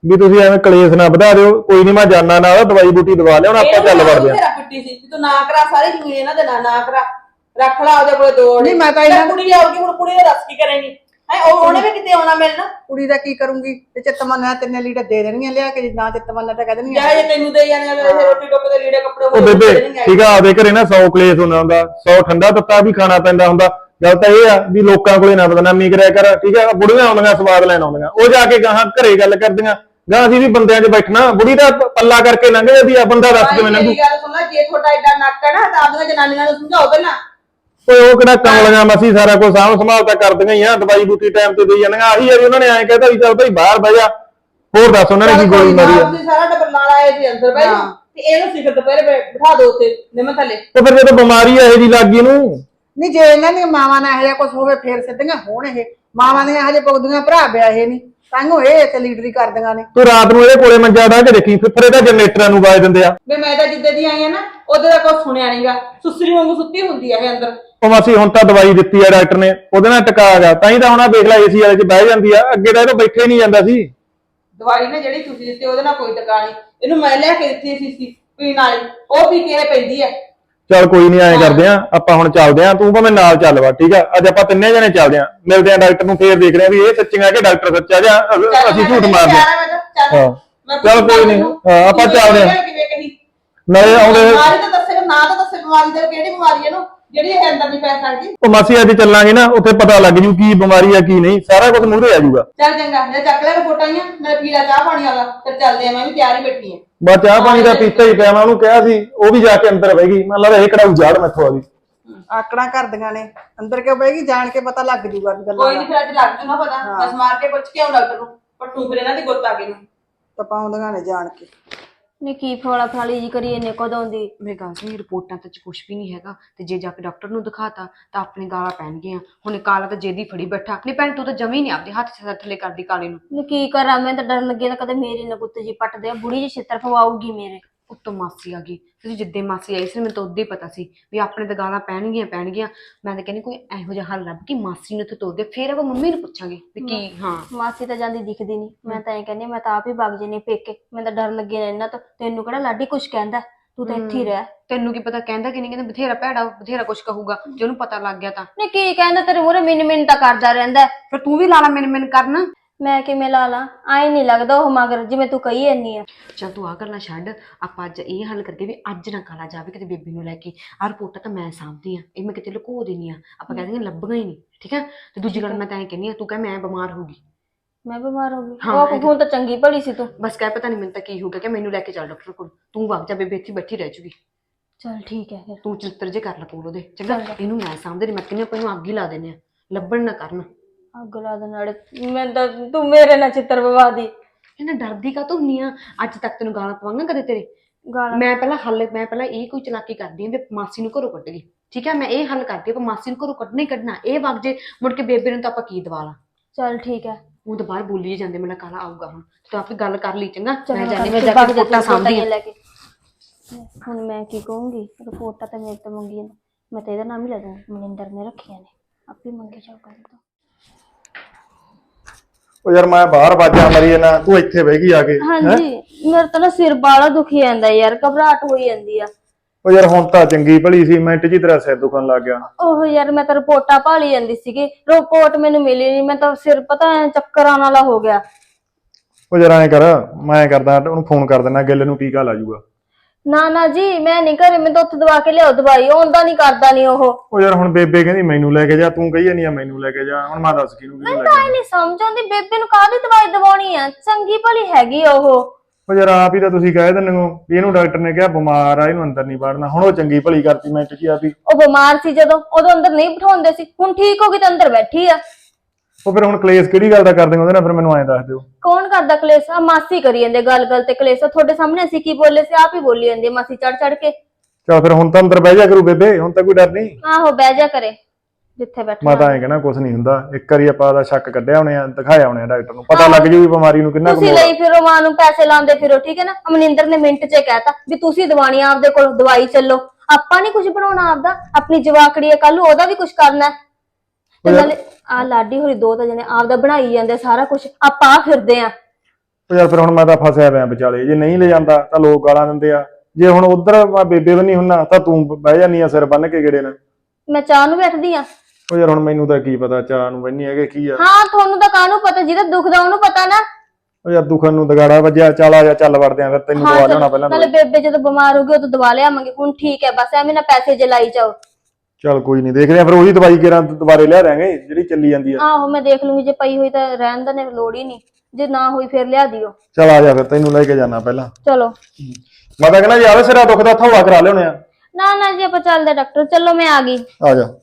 ਵੀ ਤੁਸੀਂ ਐਵੇਂ ਕਲੇਸ਼ ਨਾ ਵਧਾ ਦਿਓ ਕੋਈ ਨਹੀਂ ਮੈਂ ਜਾਨਾ ਨਾਲ ਦਵਾਈ ਬੂਟੀ ਦਵਾ ਲਿਆਉਣ ਆਪਾਂ ਚੱਲ ਵੜਦੇ ਆ ਤੇਰਾ ਪਿੱਟੀ ਸੀ ਵੀ ਤੂੰ ਨਾ ਕਰਾ ਸਾਰੇ ਜ਼ਮੀਨ ਇਹਨਾਂ ਦੇ ਨਾਂ ਨਾ ਕਰਾ। ਰੱਖ ਲਾ ਉਹਦੇ ਕੋਲੇ ਦੋ ਨਹੀਂ, ਮੈਂ ਤਾਂ ਇਹਨਾਂ- ਕੁੜੀ ਆਉਗੀ ਹੁਣ ਕੁੜੀ ਦਾ ਦੱਸ ਕੀ ਕਰੇਗੀ? ਹੈ ਉਹ ਉਹਨੇ ਵੀ ਕਿਤੇ ਆਉਣਾ ਮਿਲਣਾ? ਕੁੜੀ ਦਾ ਕੀ ਕਰੂੰਗੀ? ਤੇ ਚਿੱਤ ਮੰਨਿਆ ਤਿੰਨੇ ਲੀੜੇ ਦੇ ਦੇਣਗੀਆਂ ਲਿਆ ਕੇ ਜੇ ਨਾ ਚਿੱਤ ਮੰਨਿਆ ਤਾਂ ਕਹਿ ਦੇਣਗੀਆਂ। ਜਾਂ ਜੇ ਤੈਨੂੰ ਦੇ ਜਾਣੇ ਅਗਲੇ ਇਹ ਰੋਟੀ ਟੁੱਕ ਦੇ ਲੀੜੇ ਕੱਪੜੇ ਉਹ ਬੇਬੇ ਠੀਕ ਆ ਆਪਦੇ ਘਰੇ ਨਾ 100 ਕਲੇਸ਼ ਹੁੰਦਾ ਹੁੰਦਾ 100 ਠੰਡਾ ਤੱਤਾ ਵੀ ਖਾਣਾ ਪੈਂਦਾ ਹੁੰਦਾ। ਗੱਲ ਤਾਂ ਇਹ ਆ ਵੀ ਲੋਕਾਂ ਕੋਲੇ ਨਾ ਬਦਨਾਮੀ ਕਰਿਆ ਕਰ ਠੀਕ ਆ? ਬੁੜੀਆਂ ਆਉਂਦੀਆਂ ਸਵਾਦ ਲੈਣ ਆਉਂਦੀਆਂ। ਉਹ ਜਾ ਕੇ ਗਾਹਾਂ ਘਰੇ ਗੱਲ ਕਰਦੀਆਂ। ਗਾਹਾਂ ਅਸੀਂ ਵੀ ਬੰਦਿਆਂ 'ਚ ਬੈਠਣਾ। ਬੁੜੀ ਦਾ ਪ- ਪੱਲਾ ਕਰਕੇ ਲੰਘ ਜਾਂਦੀ ਆ ਬੰਦਾ ਦੱਸ ਕਿਵੇਂ ਲੰਘੂ? ਮੇਰੀ ਗੱਲ ਸੁਣ ਲੈ ਜੇ ਤੁਹਾਡਾ ਐਡਾ ਨੱਕ ਹੈ ਨਾ ਤਾਂ ਆਪਦੀਆਂ ਜਨਾਨੀਆਂ ਨੂੰ ਸਮਝਾਓ ਪਹਿਲਾਂ। ਓਏ ਉਹ ਕਿਹੜਾ ਕਮਲੀਆਂ ਮਸੀ ਸਾਰਾ ਕੁਝ ਸਾਂਭ ਸੰਭਾਲ ਤਾਂ ਕਰਦੀਆਂ ਹੀ ਆ ਦਵਾਈ ਬੂਟੀ ਟਾਈਮ ਤੇ ਦੇਈ ਜਾਂਦੀਆਂ। ਆਹੀ ਆ ਵੀ ਉਹਨਾਂ ਨੇ ਐਂ ਕਹਿਤਾ ਵੀ ਚੱਲ ਭਾਈ ਬਾਹਰ ਬਹਿ ਜਾ। ਹੋਰ ਦੱਸ ਉਹਨਾਂ ਨੇ ਕੀ ਗੋਲੀ ਮਾਰੀ ਆ। ਤੁਸੀਂ ਸਾਰਾ ਟੱਬਰ ਨਾਲ ਆਏ ਸੀ ਅੰਦਰ ਬੈਠੋ ਤੇ ਇਹਨੂੰ ਸਿਖਰ ਦੁਪਹਿਰੇ ਬੈ- ਬਿਠਾ ਦਿਓ ਉੱਥੇ ਨਿੰਮ ਥੱਲੇ। ਤੇ ਫਿਰ ਜਦੋਂ ਬਿਮਾਰੀ ਇਹੋ ਜੀ ਲੱਗ ਇਹਨੂੰ ਨਹੀਂ ਜੇ ਇਹਨਾਂ ਦੀਆਂ ਮਾਵਾਂ ਨਾਲ ਇਹੋ ਜਿਹਾ ਕੁਝ ਹੋਵੇ ਫੇਰ ਸਿੱਧੀਆਂ ਹੋਣ ਇਹ। ਮਾਵਾਂ ਦੀਆਂ ਹਜੇ ਪੁੱਗਦੀਆਂ ਭਰਾ ਵਿਆਹੇ ਨਹੀਂ। ਤਾਂਗੋ ਇਹ ਤੇ ਲੀਡਰੀ ਕਰਦੀਆਂ ਨੇ। ਤੂੰ ਰਾਤ ਨੂੰ ਇਹਦੇ ਕੋਲੇ ਮੰਜਾ ਡਾ ਕੇ ਦੇਖੀ ਫਿਰ ਇਹਦਾ ਜਨਰੇਟਰਾਂ ਨੂੰ ਆਵਾਜ਼ ਦਿੰਦੇ ਆ। ਵੀ ਮੈਂ ਤਾਂ ਜਿੱਦੇ ਦੀ ਆਈ ਆ ਨਾ ਉਹਦੇ ਦਾ ਕੁਝ ਸੁਣਿਆ ਨਹੀਂਗਾ। ਸੁਸਰੀ ਵਾਂਗੂ ਸੁੱਤੀ ਹੁੰਦੀ ਆ ਇਹ ਅੰਦਰ। ਉਹ ਮਾਸੀ ਹੁਣ ਤਾਂ ਦਵਾਈ ਦਿੱਤੀ ਆ ਡਾਕਟਰ ਨੇ ਉਹਦੇ ਨਾਲ ਟਿਕਾ ਗਿਆ। ਤਾਂ ਹੀ ਤਾਂ ਹੁਣ ਆ ਵੇਖ ਲੈ ਏਸੀ ਵਾਲੇ 'ਚ ਬਹਿ ਜਾਂਦੀ ਆ। ਅੱਗੇ ਤਾਂ ਇਹਨੂੰ ਬੈਠੇ ਨਹੀਂ ਜਾਂਦਾ ਸੀ। ਦਵਾਈ ਨਾ ਜਿਹੜੀ ਤੁਸੀਂ ਦਿੱਤੀ ਉਹਦੇ ਨਾਲ ਕੋਈ ਟਕਾ ਨਹੀਂ। ਇਹਨੂੰ ਮੈਂ ਲੈ ਕੇ ਦਿੱਤੀ ਸੀ ਸੀ ਪੀਣ ਵਾਲੀ। ਉਹ ਪੀ ਕੇ ਇਹ ਪੈਂਦੀ ਹੈ ਚੱਲ ਕੋਈ ਨਹੀਂ ਐਂ ਕਰਦੇ ਆ ਆਪਾਂ ਹੁਣ ਚੱਲਦੇ ਆ ਤੂੰ ਭਾਵੇਂ ਨਾਲ ਚੱਲ ਵਾ ਠੀਕ ਆ? ਅੱਜ ਆਪਾਂ ਤਿੰਨੇ ਜਣੇ ਚੱਲਦੇ ਆ। ਮਿਲਦੇ ਆ ਡਾਕਟਰ ਨੂੰ ਫੇਰ ਦੇਖਦੇ ਆ ਵੀ ਇਹ ਸੱਚੀਆਂ ਕਿ ਡਾਕਟਰ ਸੱਚਾ ਜਾਂ ਅ- ਅਸੀਂ ਝੂਠ ਮਾਰਦੇ ਆ। ਹਾਂ। ਚੱਲ ਕੋਈ ਨੀ। ਹਾਂ, ਆਪਾਂ ਚੱਲਦੇ ਕਹੀ ਨਾਲੇ ਆਉਂਦੇ ਬਿਮਾਰੀ ਤਾਂ ਦੱਸੇ ਨਾ ਤਾਂ ਦੱਸੇ ਬਿਮਾਰੀ ਦੇ ਕਿਹੜੀ ਬਿਮਾਰੀ ਹੈ ਨੂੰ ਜਿਹੜੀ ਇਹ ਅੰਦਰ ਨਹੀਂ ਪੈ ਸਕਦੀ। ਉਹ ਮਾਸੀ ਅੱਜ ਚੱਲਾਂਗੇ ਨਾ ਉੱਥੇ ਪਤਾ ਲੱਗ ਜੂ ਕੀ ਬਿਮਾਰੀ ਆ ਕੀ ਨਹੀਂ ਸਾਰਾ ਕੁਝ ਮੂਹਰੇ ਆ ਜਾਊਗਾ ਚੱਲ ਚੰਗਾ ਜੇ ਚੱਕ ਲੈ ਰਿਪੋਰਟਾਂ ਆਈਆਂ ਮੈਂ ਪੀਲਾ ਚਾਹ ਪਾਣੀ ਵਾਲਾ ਫਿਰ ਚੱਲਦੇ ਆ ਮੈਂ ਵੀ ਤਿਆਰ ਹੀ ਬੈਠੀ ਆ। ਬਸ ਚਾਹ ਪਾਣੀ ਦਾ ਪੀਤਾ ਹੀ ਪਿਆ ਮੈਂ ਉਹਨੂੰ ਕਿਹਾ ਸੀ ਉਹ ਵੀ ਜਾ ਕੇ ਅੰਦਰ ਬਹਿ ਮੈਨੂੰ ਲੱਗਦਾ ਇਹ ਕਿਹੜਾ ਉਜਾੜ ਮੈਥੋਂ ਆ ਗਈ? ਆਕੜਾਂ ਕਰਦੀਆਂ ਨੇ ਅੰਦਰ ਕਿਉਂ ਬਹਿਗੀ ਜਾਣ ਕੇ ਪਤਾ ਲੱਗ ਜੂਗਾ ਵੀ ਗੱਲਾਂ ਕੋਈ ਨਹੀਂ ਫਿਰ ਅੱਜ ਲੱਗ ਜੂ ਨਾ ਪਤਾ ਬਸ ਮਾਰ ਕੇ ਪੁੱਛ ਕੇ ਆਉਂ ਡਾਕਟਰ ਨੂੰ ਪੱਟੂ ਫਿਰ ਇਹਨਾਂ ਦੀ ਗੁੱਤ ਆ ਗਈ। ਨੂੰ ਤਪਾਉਂਦੀਆਂ ਨੇ ਜਾਣ ਕੇ। ਨੇ ਕੀ ਫੋਲਾ ਫਾਲੀ ਜੀ ਕਰੀ ਇਹਨੇ ਕਦੋਂ ਦੀ? ਮੇਰੀ ਗੱਲ ਸੁਣੀ ਰਿਪੋਰਟਾਂ ਤੇ ਕੁਝ ਵੀ ਨਹੀਂ ਹੈਗਾ ਤੇ ਜੇ ਜਾ ਕੇ ਡਾਕਟਰ ਨੂੰ ਦਿਖਾਤਾ ਤਾਂ ਆਪਣੀ ਗਾਲਾਂ ਪੈਣਗੀਆਂ ਹੁਣ ਇਹ ਕਾਲਾ ਤਾਂ ਜੇਦੀ ਫੜੀ ਬੈਠਾ ਨਹੀਂ ਭੈਣ ਤੂੰ ਤਾਂ ਜਮੀ ਨਹੀਂ ਆਪਦੇ ਹੱਥ ਸਿਰ ਥੱਲੇ ਕਰਦੀ ਕਾਲੇ ਨੂੰ। ਨੇ ਕੀ ਕਰਾਂ ਮੈਂ ਤਾਂ ਡਰ ਲੱਗੇ ਤਾਂ ਕਦੇ ਮੇਰੇ ਨਾਲ ਕੁੱਤੇ ਜੀ ਪੱਟਦੇ ਆ ਬੁੜੀ ਜੀ ਛਿੱਤਰ ਪਵਾਉਗੀ ਮੇਰੇ। ਉੱਤੋਂ ਮਾਸੀ ਆ ਗਈ। ਤੁਸੀਂ ਜਿੱਦੇ ਮਾਸੀ ਆਈ ਸੀ ਮੈਨੂੰ ਤਾਂ ਉਦੋਂ ਹੀ ਪਤਾ ਸੀ ਵੀ ਆਪਣੇ ਤਾਂ ਗਾਲਾਂ ਪੈਣਗੀਆਂ ਪੈਣਗੀਆਂ। ਮੈਂ ਤਾਂ ਕਹਿੰਦੀ ਕੋਈ ਇਹੋ ਜਿਹਾ ਹੱਲ ਲੱਭ ਕਿ ਮਾਸੀ ਨੂੰ ਇੱਥੇ ਤੋੜ ਦੇ ਫਿਰ ਆਪਾਂ ਮੰਮੀ ਨੂੰ ਪੁੱਛਾਂਗੇ ਵੀ ਕੀ ਹਾਂ। ਮਾਸੀ ਤਾਂ ਜਾਂਦੀ ਦਿਖਦੀ ਨਹੀਂ ਮੈਂ ਤਾਂ ਐਂ ਕਹਿੰਦੀ ਮੈਂ ਤਾਂ ਆਪ ਹੀ ਵਗ ਜਨੇ ਪੇਕੇ। ਮੈਂ ਤਾਂ ਡਰ ਲੱਗੇ ਰਹਿਣਾ ਤਾਂ ਤੈਨੂੰ ਕਿਹੜਾ ਲਾਡੀ ਕੁਛ ਕਹਿੰਦਾ? ਤੂੰ ਤਾਂ ਇੱਥੇ ਹੀ ਰਹਿ। ਤੈਨੂੰ ਕੀ ਪਤਾ ਕਹਿੰਦਾ ਕਿ ਨਹੀਂ ਕਹਿੰਦਾ ਬਥੇਰਾ ਭੈੜਾ ਬਥੇਰਾ ਕੁਝ ਕਹੂਗਾ। ਜੇ ਉਹਨੂੰ ਪਤਾ ਲੱਗ ਗਿਆ ਤਾਂ। ਨੇ ਕੀ ਕਹਿੰਦਾ ਤੇਰੇ ਮੂਹਰੇ? ਮਿੰਨ ਮਿੰਨ ਤਾਂ ਕਰਦਾ ਰਹਿੰਦਾ। ਹੈ। ਫਿਰ ਤੂੰ ਵੀ ਲਾਲਾ ਮੈਨ ਮੈਨ ਕਰਨਾ। ਮੈਂ ਕਿਵੇਂ ਲਾ ਲਾਂ? ਆਈ ਨਹੀਂ ਲੱਗਦਾ ਉਹ ਮਗਰ ਜਿਵੇਂ ਤੂੰ ਕਹੀ ਇੰਨੀ ਆ। ਚੱਲ ਤੂੰ ਆ ਗੱਲਾਂ ਛੱਡ ਆਪਾਂ ਅੱਜ ਇਹ ਹੱਲ ਕਰਕੇ ਵੀ ਅੱਜ ਨਾ ਕਾਲਾ ਜਾਵੇ ਕਿਤੇ ਬੇਬੀ ਨੂੰ ਲੈ ਕੇ। ਆਹ ਰਿਪੋਰਟਾਂ ਤਾਂ ਮੈਂ ਸਾਂਭਦੀ ਆ ਇਹ ਮੈਂ ਕਿਤੇ ਲੁਕੋ ਦੇਣੀ ਆ। ਆਪਾਂ ਕਹਿੰਦੇ ਲੱਭਣਾ ਹੀ ਨਹੀਂ ਠੀਕ ਆ? ਤੇ ਦੂਜੀ ਗੱਲ ਮੈਂ ਤਾਂ ਐਂ ਕਹਿੰਦੀ ਆ ਤੂੰ ਕਹਿ ਮੈਂ ਬਿਮਾਰ ਹੋ ਗਈ। ਮੈਂ ਬਿਮਾਰ ਹੋ ਗਈ? ਹਾਂ, ਉਹ ਇਹ ਤਾਂ ਚੰਗੀ ਭਲੀ ਸੀ ਤੂੰ। ਬਸ ਕਹਿ ਪਤਾ ਨਹੀਂ ਮੈਨੂੰ ਤਾਂ ਕੀ ਹੋ ਗਿਆ ਕਿ ਮੈਨੂੰ ਲੈ ਕੇ ਚੱਲ ਡਾਕਟਰ ਕੋਲ। ਤੂੰ ਵਗ ਜਾ ਬੇਬੇ ਇੱਥੇ ਬੈਠੀ ਰਹਿ ਜੂਗੀ। ਚਲ ਠੀਕ ਹੈ ਫਿਰ। ਤੂੰ ਚਿੱਤਰ ਜੇ ਕਰ ਲੈ ਕੋਲ ਉਹਦੇ ਚੰਗਾ? ਚੰਗਾ। ਇਹਨੂੰ ਮੈਂ ਸਾਂਭਦੇ ਨਹੀਂ ਮੈਂ ਕਹਿੰਦੀ ਆਪਾਂ ਇਹਨੂੰ ਅੱਗ ਹੀ ਲਾ ਦਿੰਦੇ ਆ। ਲੱਭਣ ਨਾ ਕਰਨ। ਅੱਗ ਲਾ ਦੇ ਨਾਲੇ ਮੈਂ ਤਾਂ ਤੂੰ ਮੇਰੇ ਨਾਲ ਚਿੱਤਰ ਪਵਾ ਦੀ। ਇਹਨਾਂ ਡਰਦੀ ਕਾ ਹੁੰਨੀ ਆ? ਅੱਜ ਤੱਕ ਤੈਨੂੰ ਗਾਲਾਂ ਪਵਾਂਗਾ ਕਦੇ ਤੇਰੇ? ਗਾਲਾਂ? ਮੈਂ ਪਹਿਲਾਂ ਹੱਲ ਮੈਂ ਪਹਿਲਾਂ ਇਹ ਕੋਈ ਚਲਾਕੀ ਕਰਦੀ ਹਾਂ ਵੀ ਮਾਸੀ ਨੂੰ ਘਰੋਂ ਕੱਢ ਗਈ ਠੀਕ ਹੈ ਮੈਂ ਇਹ ਹੱਲ ਕਰਦੀ ਹਾਂ ਪਰ ਮਾਸੀ ਨੂੰ ਘਰੋਂ ਕੱਢਣਾ ਹੀ ਕੱਢਣਾ। ਇਹ ਵਗ ਜੇ ਮੁੜ ਕੇ ਬੇਬੇ ਨੂੰ ਤਾਂ ਆਪਾਂ ਕੀ ਦਵਾ ਲਾਂ? ਚਲ ਠੀਕ ਹੈ ਉਹ ਤਾਂ ਬਾਹਰ ਬੋਲੀ ਜਾਂਦੇ ਮੈਨੂੰ ਕਾਲਾ ਆਊਗਾ ਹੁਣ। ਤੂੰ ਆਪੇ ਗੱਲ ਕਰ ਲਈ ਚੰਗਾ? ਮੈਂ ਕਰ, ਮੈਂ ਜਾ ਕੇ ਤੂੰ ਸਾਂਭਦੀ ਕੇ। ਹੁਣ ਮੈਂ ਕੀ ਕਹੂੰਗੀ? ਰਿਪੋਰਟਾਂ ਤਾਂ ਮੇਰੇ ਤੋਂ ਮੰਗੀਆਂ ਨੇ। ਮੈਂ ਤਾਂ ਇਹਦਾ ਨਾਮ ਹੀ ਲੈ ਦੂੰਗੀ ਮਨਿੰਦਰ ਨੇ ਰੱਖੀਆਂ ਨੇ। ਆਪੇ ਮੰਗੇ ਜਾਊਗਾ ਉਹ ਯਾਰ ਮੈਂ ਬਾਹਰ ਬਾਜਾਂ ਮਰੀ ਨਾ ਤੂੰ ਇੱਥੇ ਬਹਿ ਗਈ ਆ ਕੇ ਹਾਂਜੀ ਮੇਰੇ ਤਾਂ ਨਾ ਸਿਰ ਬਾਲਾ ਦੁਖੀ ਜਾਂਦਾ ਯਾਰ ਘਬਰਾਹਟ ਹੋਈ ਜਾਂਦੀ ਆ। ਉਹ ਯਾਰ ਹੁਣ ਤਾਂ ਚੰਗੀ ਭਲੀ ਸੀ ਮਿੰਟ ਹੀ ਤੇਰਾ ਸਿਰ ਦੁਖਣ ਲੱਗ ਗਿਆ। ਉਹ ਯਾਰ ਮੈਂ ਤਾਂ ਰਿਪੋਰਟਾਂ ਭਾਲੀ ਜਾਂਦੀ ਸੀਗੀ ਰਿਪੋਰਟ ਮੈਨੂੰ ਮਿਲੀ ਨਹੀਂ ਮੈਂ ਤਾਂ ਸਿਰ ਪਤਾ ਐਂ ਚੱਕਰ ਆਉਣ ਵਾਲਾ ਹੋ ਗਿਆ। ਉਹ ਯਾਰ ਐਂ ਕਰ ਮੈਂ ਕਰਦਾ ਉਹਨੂੰ ਫੋਨ ਕਰ ਦਿੰਦਾ ਗਿੱਲ ਨੂੰ ਟੀਕਾ ਲਾ ਜੂਗਾ। ਨਾ ਨਾ ਜੀ ਮੈਂ ਨਹੀਂ ਘਰੇ ਮੈਂ ਤਾਂ ਉੱਥੇ ਦਵਾ ਕੇ ਲਿਆਓ ਦਵਾਈ ਆਉਂਦਾ ਨਹੀਂ ਕਰਦਾ ਨਹੀਂ ਉਹ। ਉਹ ਯਾਰ ਹੁਣ ਬੇਬੇ ਕਹਿੰਦੀ ਮੈਨੂੰ ਲੈ ਕੇ ਜਾ ਤੂੰ ਕਹੀ ਜਾਨੀ ਆ ਮੈਨੂੰ ਲੈ ਕੇ ਜਾ। ਹੁਣ ਮੈਂ ਦੱਸ ਕਿਹਨੂੰ ਕਿਹਨੂੰ ਲੈ ਤਾਂ ਇਹ ਨਹੀਂ ਸਮਝ ਆਉਂਦੀ ਬੇਬੇ ਨੂੰ ਕਾਹਦੀ ਦਵਾਈ ਦਵਾਉਣੀ ਆ? ਚੰਗੀ ਭਲੀ ਹੈਗੀ ਆ ਉਹ। ਉਹ ਯਾਰ ਆਪ ਹੀ ਤਾਂ ਤੁਸੀਂ ਕਹਿ ਦਿੰਦੇ ਹੋ ਵੀ ਇਹਨੂੰ ਡਾਕਟਰ ਨੇ ਕਿਹਾ ਬਿਮਾਰ ਆ ਇਹਨੂੰ ਅੰਦਰ ਨਹੀਂ ਵੜਨਾ। ਹੁਣ ਉਹ ਚੰਗੀ ਭਲੀ ਕਰਤੀ ਮਿੰਟ 'ਚ ਹੀ ਆਪ ਹੀ। ਉਹ ਬਿਮਾਰ ਸੀ ਜਦੋਂ ਉਦੋਂ ਅੰਦਰ ਨਹੀਂ ਬਿਠਾਉਂਦੇ ਸੀ ਹੁਣ ਠੀਕ ਹੋ ਗਈ ਤਾਂ ਅੰਦਰ ਬੈਠੀ ਆ। ਉਹ ਫਿਰ ਹੁਣ ਕਲੇਸ਼ ਕਿਹੜੀ ਗੱਲ ਦਾ ਕਰਦੇ ਹੋ ਉਹਦੇ ਨਾਲ ਫਿਰ ਮੈਨੂੰ ਐਂ ਦੱਸ ਦਿਓ। ਕੌਣ ਕਰਦਾ ਕਲੇਸ਼? ਆ ਮਾਸੀ ਕਰੀ ਜਾਂਦੇ ਗੱਲ ਗੱਲ ਤੇ ਕਲੇਸ਼। ਆ ਤੁਹਾਡੇ ਸਾਹਮਣੇ ਅਸੀਂ ਕੀ ਬੋਲੇ ਸੀ? ਆਪ ਹੀ ਬੋਲੀ ਜਾਂਦੀ ਆ ਮਾਸੀ ਚੜ ਚੜ ਕੇ। ਚਲ ਫਿਰ ਹੁਣ ਤਾਂ ਅੰਦਰ ਬਹਿ ਜਾ ਕਰੂ ਬੇਬੇ ਹੁਣ ਤਾਂ ਕੋਈ ਡਰ ਨਹੀਂ। ਆਹੋ ਬਹਿ ਜਾ ਕਰੇ ਜਿੱਥੇ ਬੈਠਾ ਮੈਂ ਤਾਂ ਐਂ ਕਹਿਣਾ ਕੁਝ ਨਹੀਂ ਹੁੰਦਾ। ਇੱਕ ਵਾਰੀ ਆਪਾਂ ਦਾ ਸ਼ੱਕ ਕੱਢਿਆ ਹੋਣੇ ਆ ਦਿਖਾਇਆ ਹੋਣੇ ਆ ਡਾਕਟਰ ਨੂੰ। ਪਤਾ ਲੱਗ ਜੂ ਵੀ ਬਿਮਾਰੀ ਨੂੰ ਕਿੰਨਾ ਕੁ ਤੁਸੀਂ ਮੋੜ ਲਈ ਫਿਰੋ ਮਾਂ ਨੂੰ ਪੈਸੇ ਲਾਉਂਦੇ ਫਿਰੋ ਠੀਕ ਹੈ ਨਾ? ਅਮਨਿੰਦਰ ਨੇ ਮਿੰਟ 'ਚ ਕਹਿਤਾ ਵੀ ਤੁਸੀਂ ਦਵਾਣੀ ਆਪਦੇ ਕੋਲ ਦਵਾਈ ਚੱਲੋ। ਆਪਾਂ ਨਹੀਂ ਕੁਝ ਬਣਾਉਣਾ ਆਪਦਾ। ਆਪਣੀ ਜਵਾਕੜੀ ਹੈ ਕੱਲ ਨੂੰ ਉਹਦਾ ਵੀ ਕੁਝ ਕਰਨਾ ਹੈ। ਤੇ ਨਾਲੇ ਆ ਲਾਡੀ ਹੋਰੀ ਦੋ ਤਾਂ ਜਣੇ ਆਪਦਾ ਬਣਾਈ ਜਾਂਦੇ ਸਾਰਾ ਕੁਝ ਆਪਾਂ ਆ ਫਿਰਦੇ ਆ। ਉਹ ਯਾਰ ਫਿਰ ਹੁਣ ਮੈਂ ਤਾਂ ਫਸਿਆ ਪਿਆ ਵਿਚਾਲੇ ਜੇ ਨਹੀਂ ਲੈ ਜਾਂਦਾ ਤਾਂ ਲੋਕ ਗਾਲਾਂ ਦਿੰਦੇ ਆ। ਜੇ ਹੁਣ ਉਧਰ ਮੈਂ ਬੇਬੇ ਬੰਨੀ ਹੁੰਨਾ ਤਾਂ ਤੂੰ ਬਹਿ ਜਾਨੀ ਆ ਸਿਰ ਬੰਨ ਕੇ ਗੇੜੇ ਨਾਲ। ਮੈਂ ਚਾਹ ਨੂੰ ਬੈਠਦੀ ਆ। ਉਹ ਯਾਰ ਹੁਣ ਮੈਨੂੰ ਤਾਂ ਕੀ ਪਤਾ ਚਾਹ ਨੂੰ ਬੰਨੀ ਹੈਗੇ ਕੀ ਆ। ਹਾਂ ਤੁਹਾਨੂੰ ਤਾਂ ਕਾਹਨੂੰ ਪਤਾ ਜਿਹਦਾ ਦੁਖਦਾ ਉਹਨੂੰ ਪਤਾ ਨਾ। ਉਹ ਯਾਰ ਦੁਖਨ ਨੂੰ ਦਗਾੜਾ ਵੱਜਿਆ ਚੱਲ ਆ ਜਾ ਚੱਲ ਵੜਦੇ ਆ ਫਿਰ ਤੈਨੂੰ ਦਵਾ ਲਿਆਉਣਾ ਪਹਿਲਾਂ ਨਾਲੇ ਬੇਬੇ ਜਦੋਂ ਬਿਮਾਰ ਹੋ ਗਈ ਉਦੋਂ ਦਵਾ ਲਿਆਵਾਂਗੇ। ਹੁਣ ਠੀਕ ਹੈ ਬਸ ਐਵੇਂ ਨਾ ਪੈਸੇ ਜੇ ਲਾਈ ਜਾਓ। ਚੱਲ ਕੋਈ ਨਹੀਂ ਦੇਖਦੇ ਆ ਫਿਰ ਉਹੀ ਦਵਾਈ ਕਿਰਾਂ ਦੁਬਾਰੇ ਲਿਆ ਦਿਆਂਗੇ ਜਿਹੜੀ ਚੱਲੀ ਜਾਂਦੀ ਆ। ਆਹੋ ਮੈਂ ਦੇਖ ਲੂੰਗੀ ਜੇ ਪਈ ਹੋਈ ਤਾਂ ਰਹਿਣ ਦਾ ਨੇ ਲੋੜ ਹੀ ਨਹੀਂ। ਜੇ ਨਾ ਹੋਈ ਫਿਰ ਲਿਆ ਦਿਓ। ਚੱਲ ਆ ਜਾ ਫਿਰ ਤੈਨੂੰ ਲੈ ਕੇ ਜਾਣਾ ਪਹਿਲਾਂ। ਚਲੋ। ਮੈਂ ਤਾਂ ਕਹਿੰਦਾ ਜੀ ਆਵੇ ਸਿਰਾ ਦੁਖਦਾ ਥੋੜਾ ਕਰਾ ਲਿਆਉਣੇ ਆ। ਨਾ ਨਾ ਜੀ ਆਪਾਂ ਚੱਲਦੇ ਡਾਕਟਰ। ਚਲੋ ਮੈਂ ਆ ਗਈ। ਆ ਜਾ।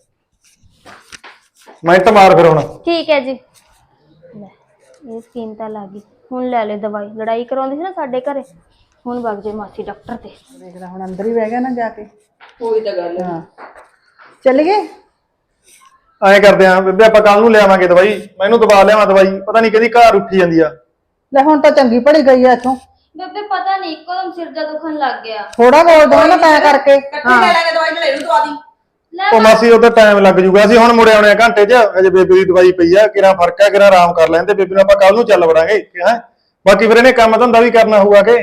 ਮਿੰਟ ਮਾਰ ਫਿਰ ਹੁਣ। ਠੀਕ ਹੈ ਜੀ। ਲੈ ਇਹ ਸਕੀਮ ਤਾਂ ਲੱਗ ਗਈ। ਹੁਣ ਲੈ ਲੈ ਦਵਾਈ। ਲੜਾਈ ਕਰਾਉਂਦੀ ਸੀ ਨਾ ਸਾਡੇ ਘਰੇ। ਹੁਣ ਵਗ ਜੇ ਮਾਸੀ ਡਾਕਟਰ ਤੇ। ਦੇਖਦਾ ਹੁਣ ਅੰਦਰ ਹੀ ਬਹਿ ਗਿਆ ਨਾ ਜਾ ਕੇ। ਉਹੀ ਤਾਂ ਗੱਲ ਹੈ। ਹਾਂ ਚੱਲ ਗਏ? ਐਂ ਕਰਦੇ ਆ ਬੇਬੇ ਆਪਾਂ ਕੱਲ ਨੂੰ ਲਿਆਵਾਂਗੇ ਦਵਾਈ। ਮੈਨੂੰ ਦਵਾ ਲਿਆਵਾਂ ਦਵਾਈ ਪਤਾ ਨਹੀਂ ਕਦੀ ਘਰ ਉੱਠੀ ਜਾਂਦੀ ਆ। ਲੈ ਹੁਣ ਤਾਂ ਚੰਗੀ ਪੜੀ ਗਈ ਐ ਇੱਥੋਂ। ਬੇਬੇ ਪਤਾ ਨਹੀਂ ਇੱਕਦਮ ਸਿਰ ਜਾ ਦੁਖਣ ਲੱਗ ਗਿਆ। ਥੋੜਾ ਬੋਲ ਦੋ ਨਾ ਤੈਂ ਕਰਕੇ। ਇਕੱਠੇ ਲੈ ਲਾਂਗੇ ਦਵਾਈ ਨਾਲ ਇਹਨੂੰ ਦਵਾ ਦੀ। ਲੈ ਉਹ ਮਾਸੀ ਉਹ ਤਾਂ ਟਾਈਮ ਲੱਗ ਜੂਗਾ। ਅਸੀਂ ਹੁਣ ਮੁੜੇ ਆਉਣੇ ਆ ਘੰਟੇ 'ਚ ਅਜੇ ਬੇਬੇ ਦੀ ਦਵਾਈ ਪਈ ਆ ਕਿਰਾਂ ਫ਼ਰਕ ਆ ਕਿਰਾਂ ਆਰਾਮ ਕਰ ਲੈਂਦੇ ਬੇਬੇ ਨੂੰ ਆਪਾਂ ਕੱਲ ਨੂੰ ਚੱਲ ਵੜਾਂਗੇ ਹੈ? ਬਾਕੀ ਫਿਰ ਇਹਨੇ ਕੰਮ ਧੰਦਾ ਵੀ ਕਰਨਾ ਹੋਊਗਾ ਕਿ?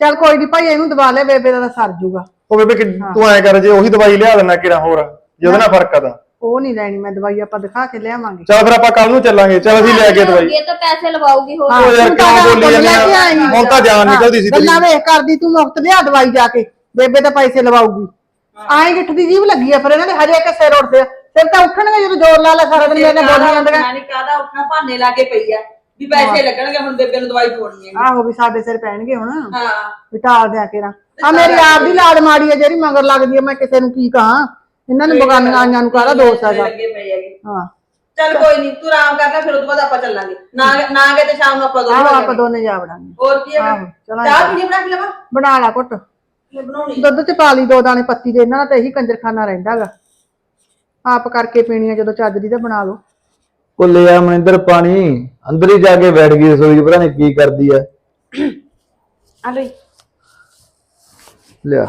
ਚੱਲ ਕੋਈ ਨਹੀਂ ਭਾਈ ਇਹਨੂੰ ਦਵਾ ਲੈ ਬੇਬੇ ਦਾ ਤਾਂ ਸਰ ਜੂਗਾ। ਉਹ ਬੇਬੇ ਕਿ ਤੂੰ ਐਂ ਕਰ ਜੇ ਉਹੀ ਦਵਾਈ ਲਿਆ ਦੇਣਾ ਕਿਰਾਂ ਹੋਰ ਜੇ ਉਹਦੇ ਨਾਲ ਫ਼ਰਕ ਆ ਤਾਂ। ਉਹ ਨਹੀਂ ਲੈਣੀ ਮੈਂ ਦਵਾਈ ਆਪਾਂ ਦਿਖਾ ਕੇ ਲਿਆਵਾਂਗੇ। ਚੱਲ ਫਿਰ ਆਪਾਂ ਕੱਲ ਨੂੰ ਚੱਲਾਂਗੇ ਚੱਲ ਅਸੀਂ ਲੈ ਕੇ ਦਵਾਈ। ਇਹ ਤਾਂ ਪੈਸੇ ਲਵਾਉਗੀ ਹੋਰ। ਹਾਂ, ਉਹ ਯਾਰ ਤੂੰ ਤਾਂ ਕਿਉਂ ਬੋਲੀ ਲੈ ਜਾਂਦੀ ਕੇ ਆ? ਹੁਣ ਤਾਂ ਜਾਨ ਨਿਕਲਦੀ ਸੀ ਤੇਰੀ। ਗੱਲਾਂ ਵੇਖ ਕਰਦੀ ਤੂੰ ਮੁਫਤ ਲਿਆ ਦਵਾਈ ਜਾ ਕੇ। ਬੇਬੇ ਤਾਂ ਪੈਸੇ ਲਵਾਉਗੀ ਆਏ ਗਿੱਠ ਦੀ ਜੀਭ ਲੱਗੀ ਆ ਪਰ ਇਹਨਾਂ ਦੇ ਹਜੇ ਇੱਕ ਸਿਰ ਉੱਠਦੇ ਆ? ਫਿਰ ਤਾਂ ਉੱਠਣਗੇ ਜਦੋਂ ਜ਼ੋਰ ਲਾ ਲਾ ਸਾਰਾ ਦਿਨ ਇਹਨੇ ਬੋਲੀ ਜਾਂਦੀਆਂ ਮੈਂ ਨਹੀਂ ਕਾਹਦਾ ਉੱਠਣਾ ਭਾਨੇ ਲਾ ਕੇ ਪਈ ਆ। ਵੀ ਪੈਸੇ ਲੱਗਣਗੇ ਹੁਣ ਬੇਬੇ ਨੂੰ ਦਵਾਈ ਦਵਾਉਣੀ ਹੈ ਆਹੋ ਵੀ ਸਾਡੇ ਸਿਰ ਪੈਣਗੇ ਹੁਣ। ਹਾਂ। ਵੀ ਟਾਲ ਦਿਆ ਕੇਰਾ। ਆ ਮੇਰੀ ਆਪ ਦੀ ਲਾੜ ਮਾੜੀ ਆ ਜਿਹੜੀ ਮਗਰ ਲੱਗਦੀ ਆ ਮੈਂ ਕਿਸੇ ਨੂੰ ਕੀ ਕਹਾਂ? ਇਹਨਾਂ ਨੂੰ ਬਗਾਨੀਆਂ ਆਈਆਂ ਨੂੰ ਕਾਹਦਾ ਦੋਸ਼ ਹੈਗਾ? ਲੱਗੇ ਪਏ ਹੈਗੇ। ਹਾਂ। ਚੱਲ ਕੋਈ ਨਹੀਂ ਤੂੰ ਆਰਾਮ ਕਰ ਲੈ ਫਿਰ ਉਸ ਤੋਂ ਬਾਅਦ ਆਪਾਂ ਚੱਲਾਂਗੇ। ਨਾ ਨਾ ਗਏ ਤੇ ਸ਼ਾਮ ਨੂੰ ਆਪਾਂ ਦੋਨੋਂ ਆਹੋ ਆਪਾਂ। ਦੋਨੇ ਜਾ ਵੜਾਂਗੇ। ਹੋਰ ਕੀ ਹੈ ਆਹੋ, ਚਲਾਂਗੇ। ਚਾਹ ਪੀਣੀ ਬਣਾ ਕੇ ਲਵਾਂ ਬਣਾ ਲਾ ਘੁੱਟ। ਮੈਂ ਬਣਾਉਣੀ ਦੁੱਧ ਚ ਪਾ ਲਈ ਦੋ ਦਾਣੇ ਪੱਤੀ ਦੇ ਇਹਨਾਂ ਦਾ ਤਾਂ ਇਹੀ ਕੰਜਰਖਾਨਾ ਰਹਿੰਦਾਗਾ ਆਪ ਕਰਕੇ ਪੀਣੀ ਆ ਜਦੋਂ ਚੱਜ ਦੀ ਤਾਂ ਬਣਾ ਲਓ। ਉਹ ਲੈ ਆ ਮਨਿੰਦਰ ਪਾਣੀ ਅੰਦਰ ਹੀ ਜਾ ਕੇ ਬੈਠ ਗਈ ਰਸੋਈ 'ਚ ਪਤਾ ਨਹੀਂ ਕੀ ਕਰਦੀ ਆ। ਆ ਲੋ ਲਿਆ।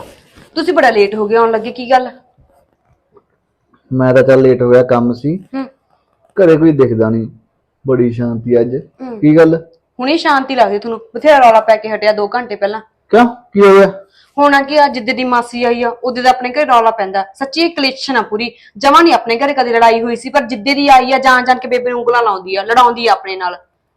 ਤੁਸੀਂ ਬੜਾ ਲੇਟ ਹੋ ਗਏ ਆਉਣ ਲੱਗੇ ਕੀ ਗੱਲ? ਮੈਂ ਤਾਂ ਚੱਲ ਲੇਟ ਹੋ ਗਿਆ ਕੰਮ ਸੀ। ਹੂੰ। ਘਰੇ ਕੋਈ ਦਿਖਦਾ ਨਹੀਂ ਬੜੀ ਸ਼ਾਂਤੀ ਅੱਜ। ਕੀ ਗੱਲ? ਹੁਣੇ ਸ਼ਾਂਤੀ ਲੱਗਦੀ ਤੁਹਾਨੂੰ। ਬਥੇਰਾ ਰੌਲਾ ਪੈ ਕੇ ਹਟਿਆ 2 ਘੰਟੇ ਪਹਿਲਾਂ। ਕਿਉਂ? ਕੀ ਹੋ ਗਿਆ ਹੋਣਾ ਕੀ ਅੱਜ ਜਿੱਦੇ ਦੀ ਮਾਸੀ ਆਈ ਆ ਉਹਦੇ ਦਾ ਆਪਣੇ ਘਰੇ ਰੌਲਾ ਪੈਂਦਾ। ਸੱਚੀ ਕਲੇਸ਼ਨ ਆ ਪੂਰੀ। ਜਮਾ ਨਹੀਂ ਆਪਣੇ ਘਰੇ ਕਦੇ ਲੜਾਈ ਹੋਈ ਸੀ ਪਰ ਜਿੱਦੇ ਦੀ ਆਈ ਆ ਜਾਣ ਜਾਣ ਕੇ ਬੇਬੇ ਨੂੰ ਉਂਗਲਾਂ ਲਾਉਂਦੀ ਆ ਲੜਾਉਂਦੀ ਆ ਆਪਣੇ ਨਾਲ।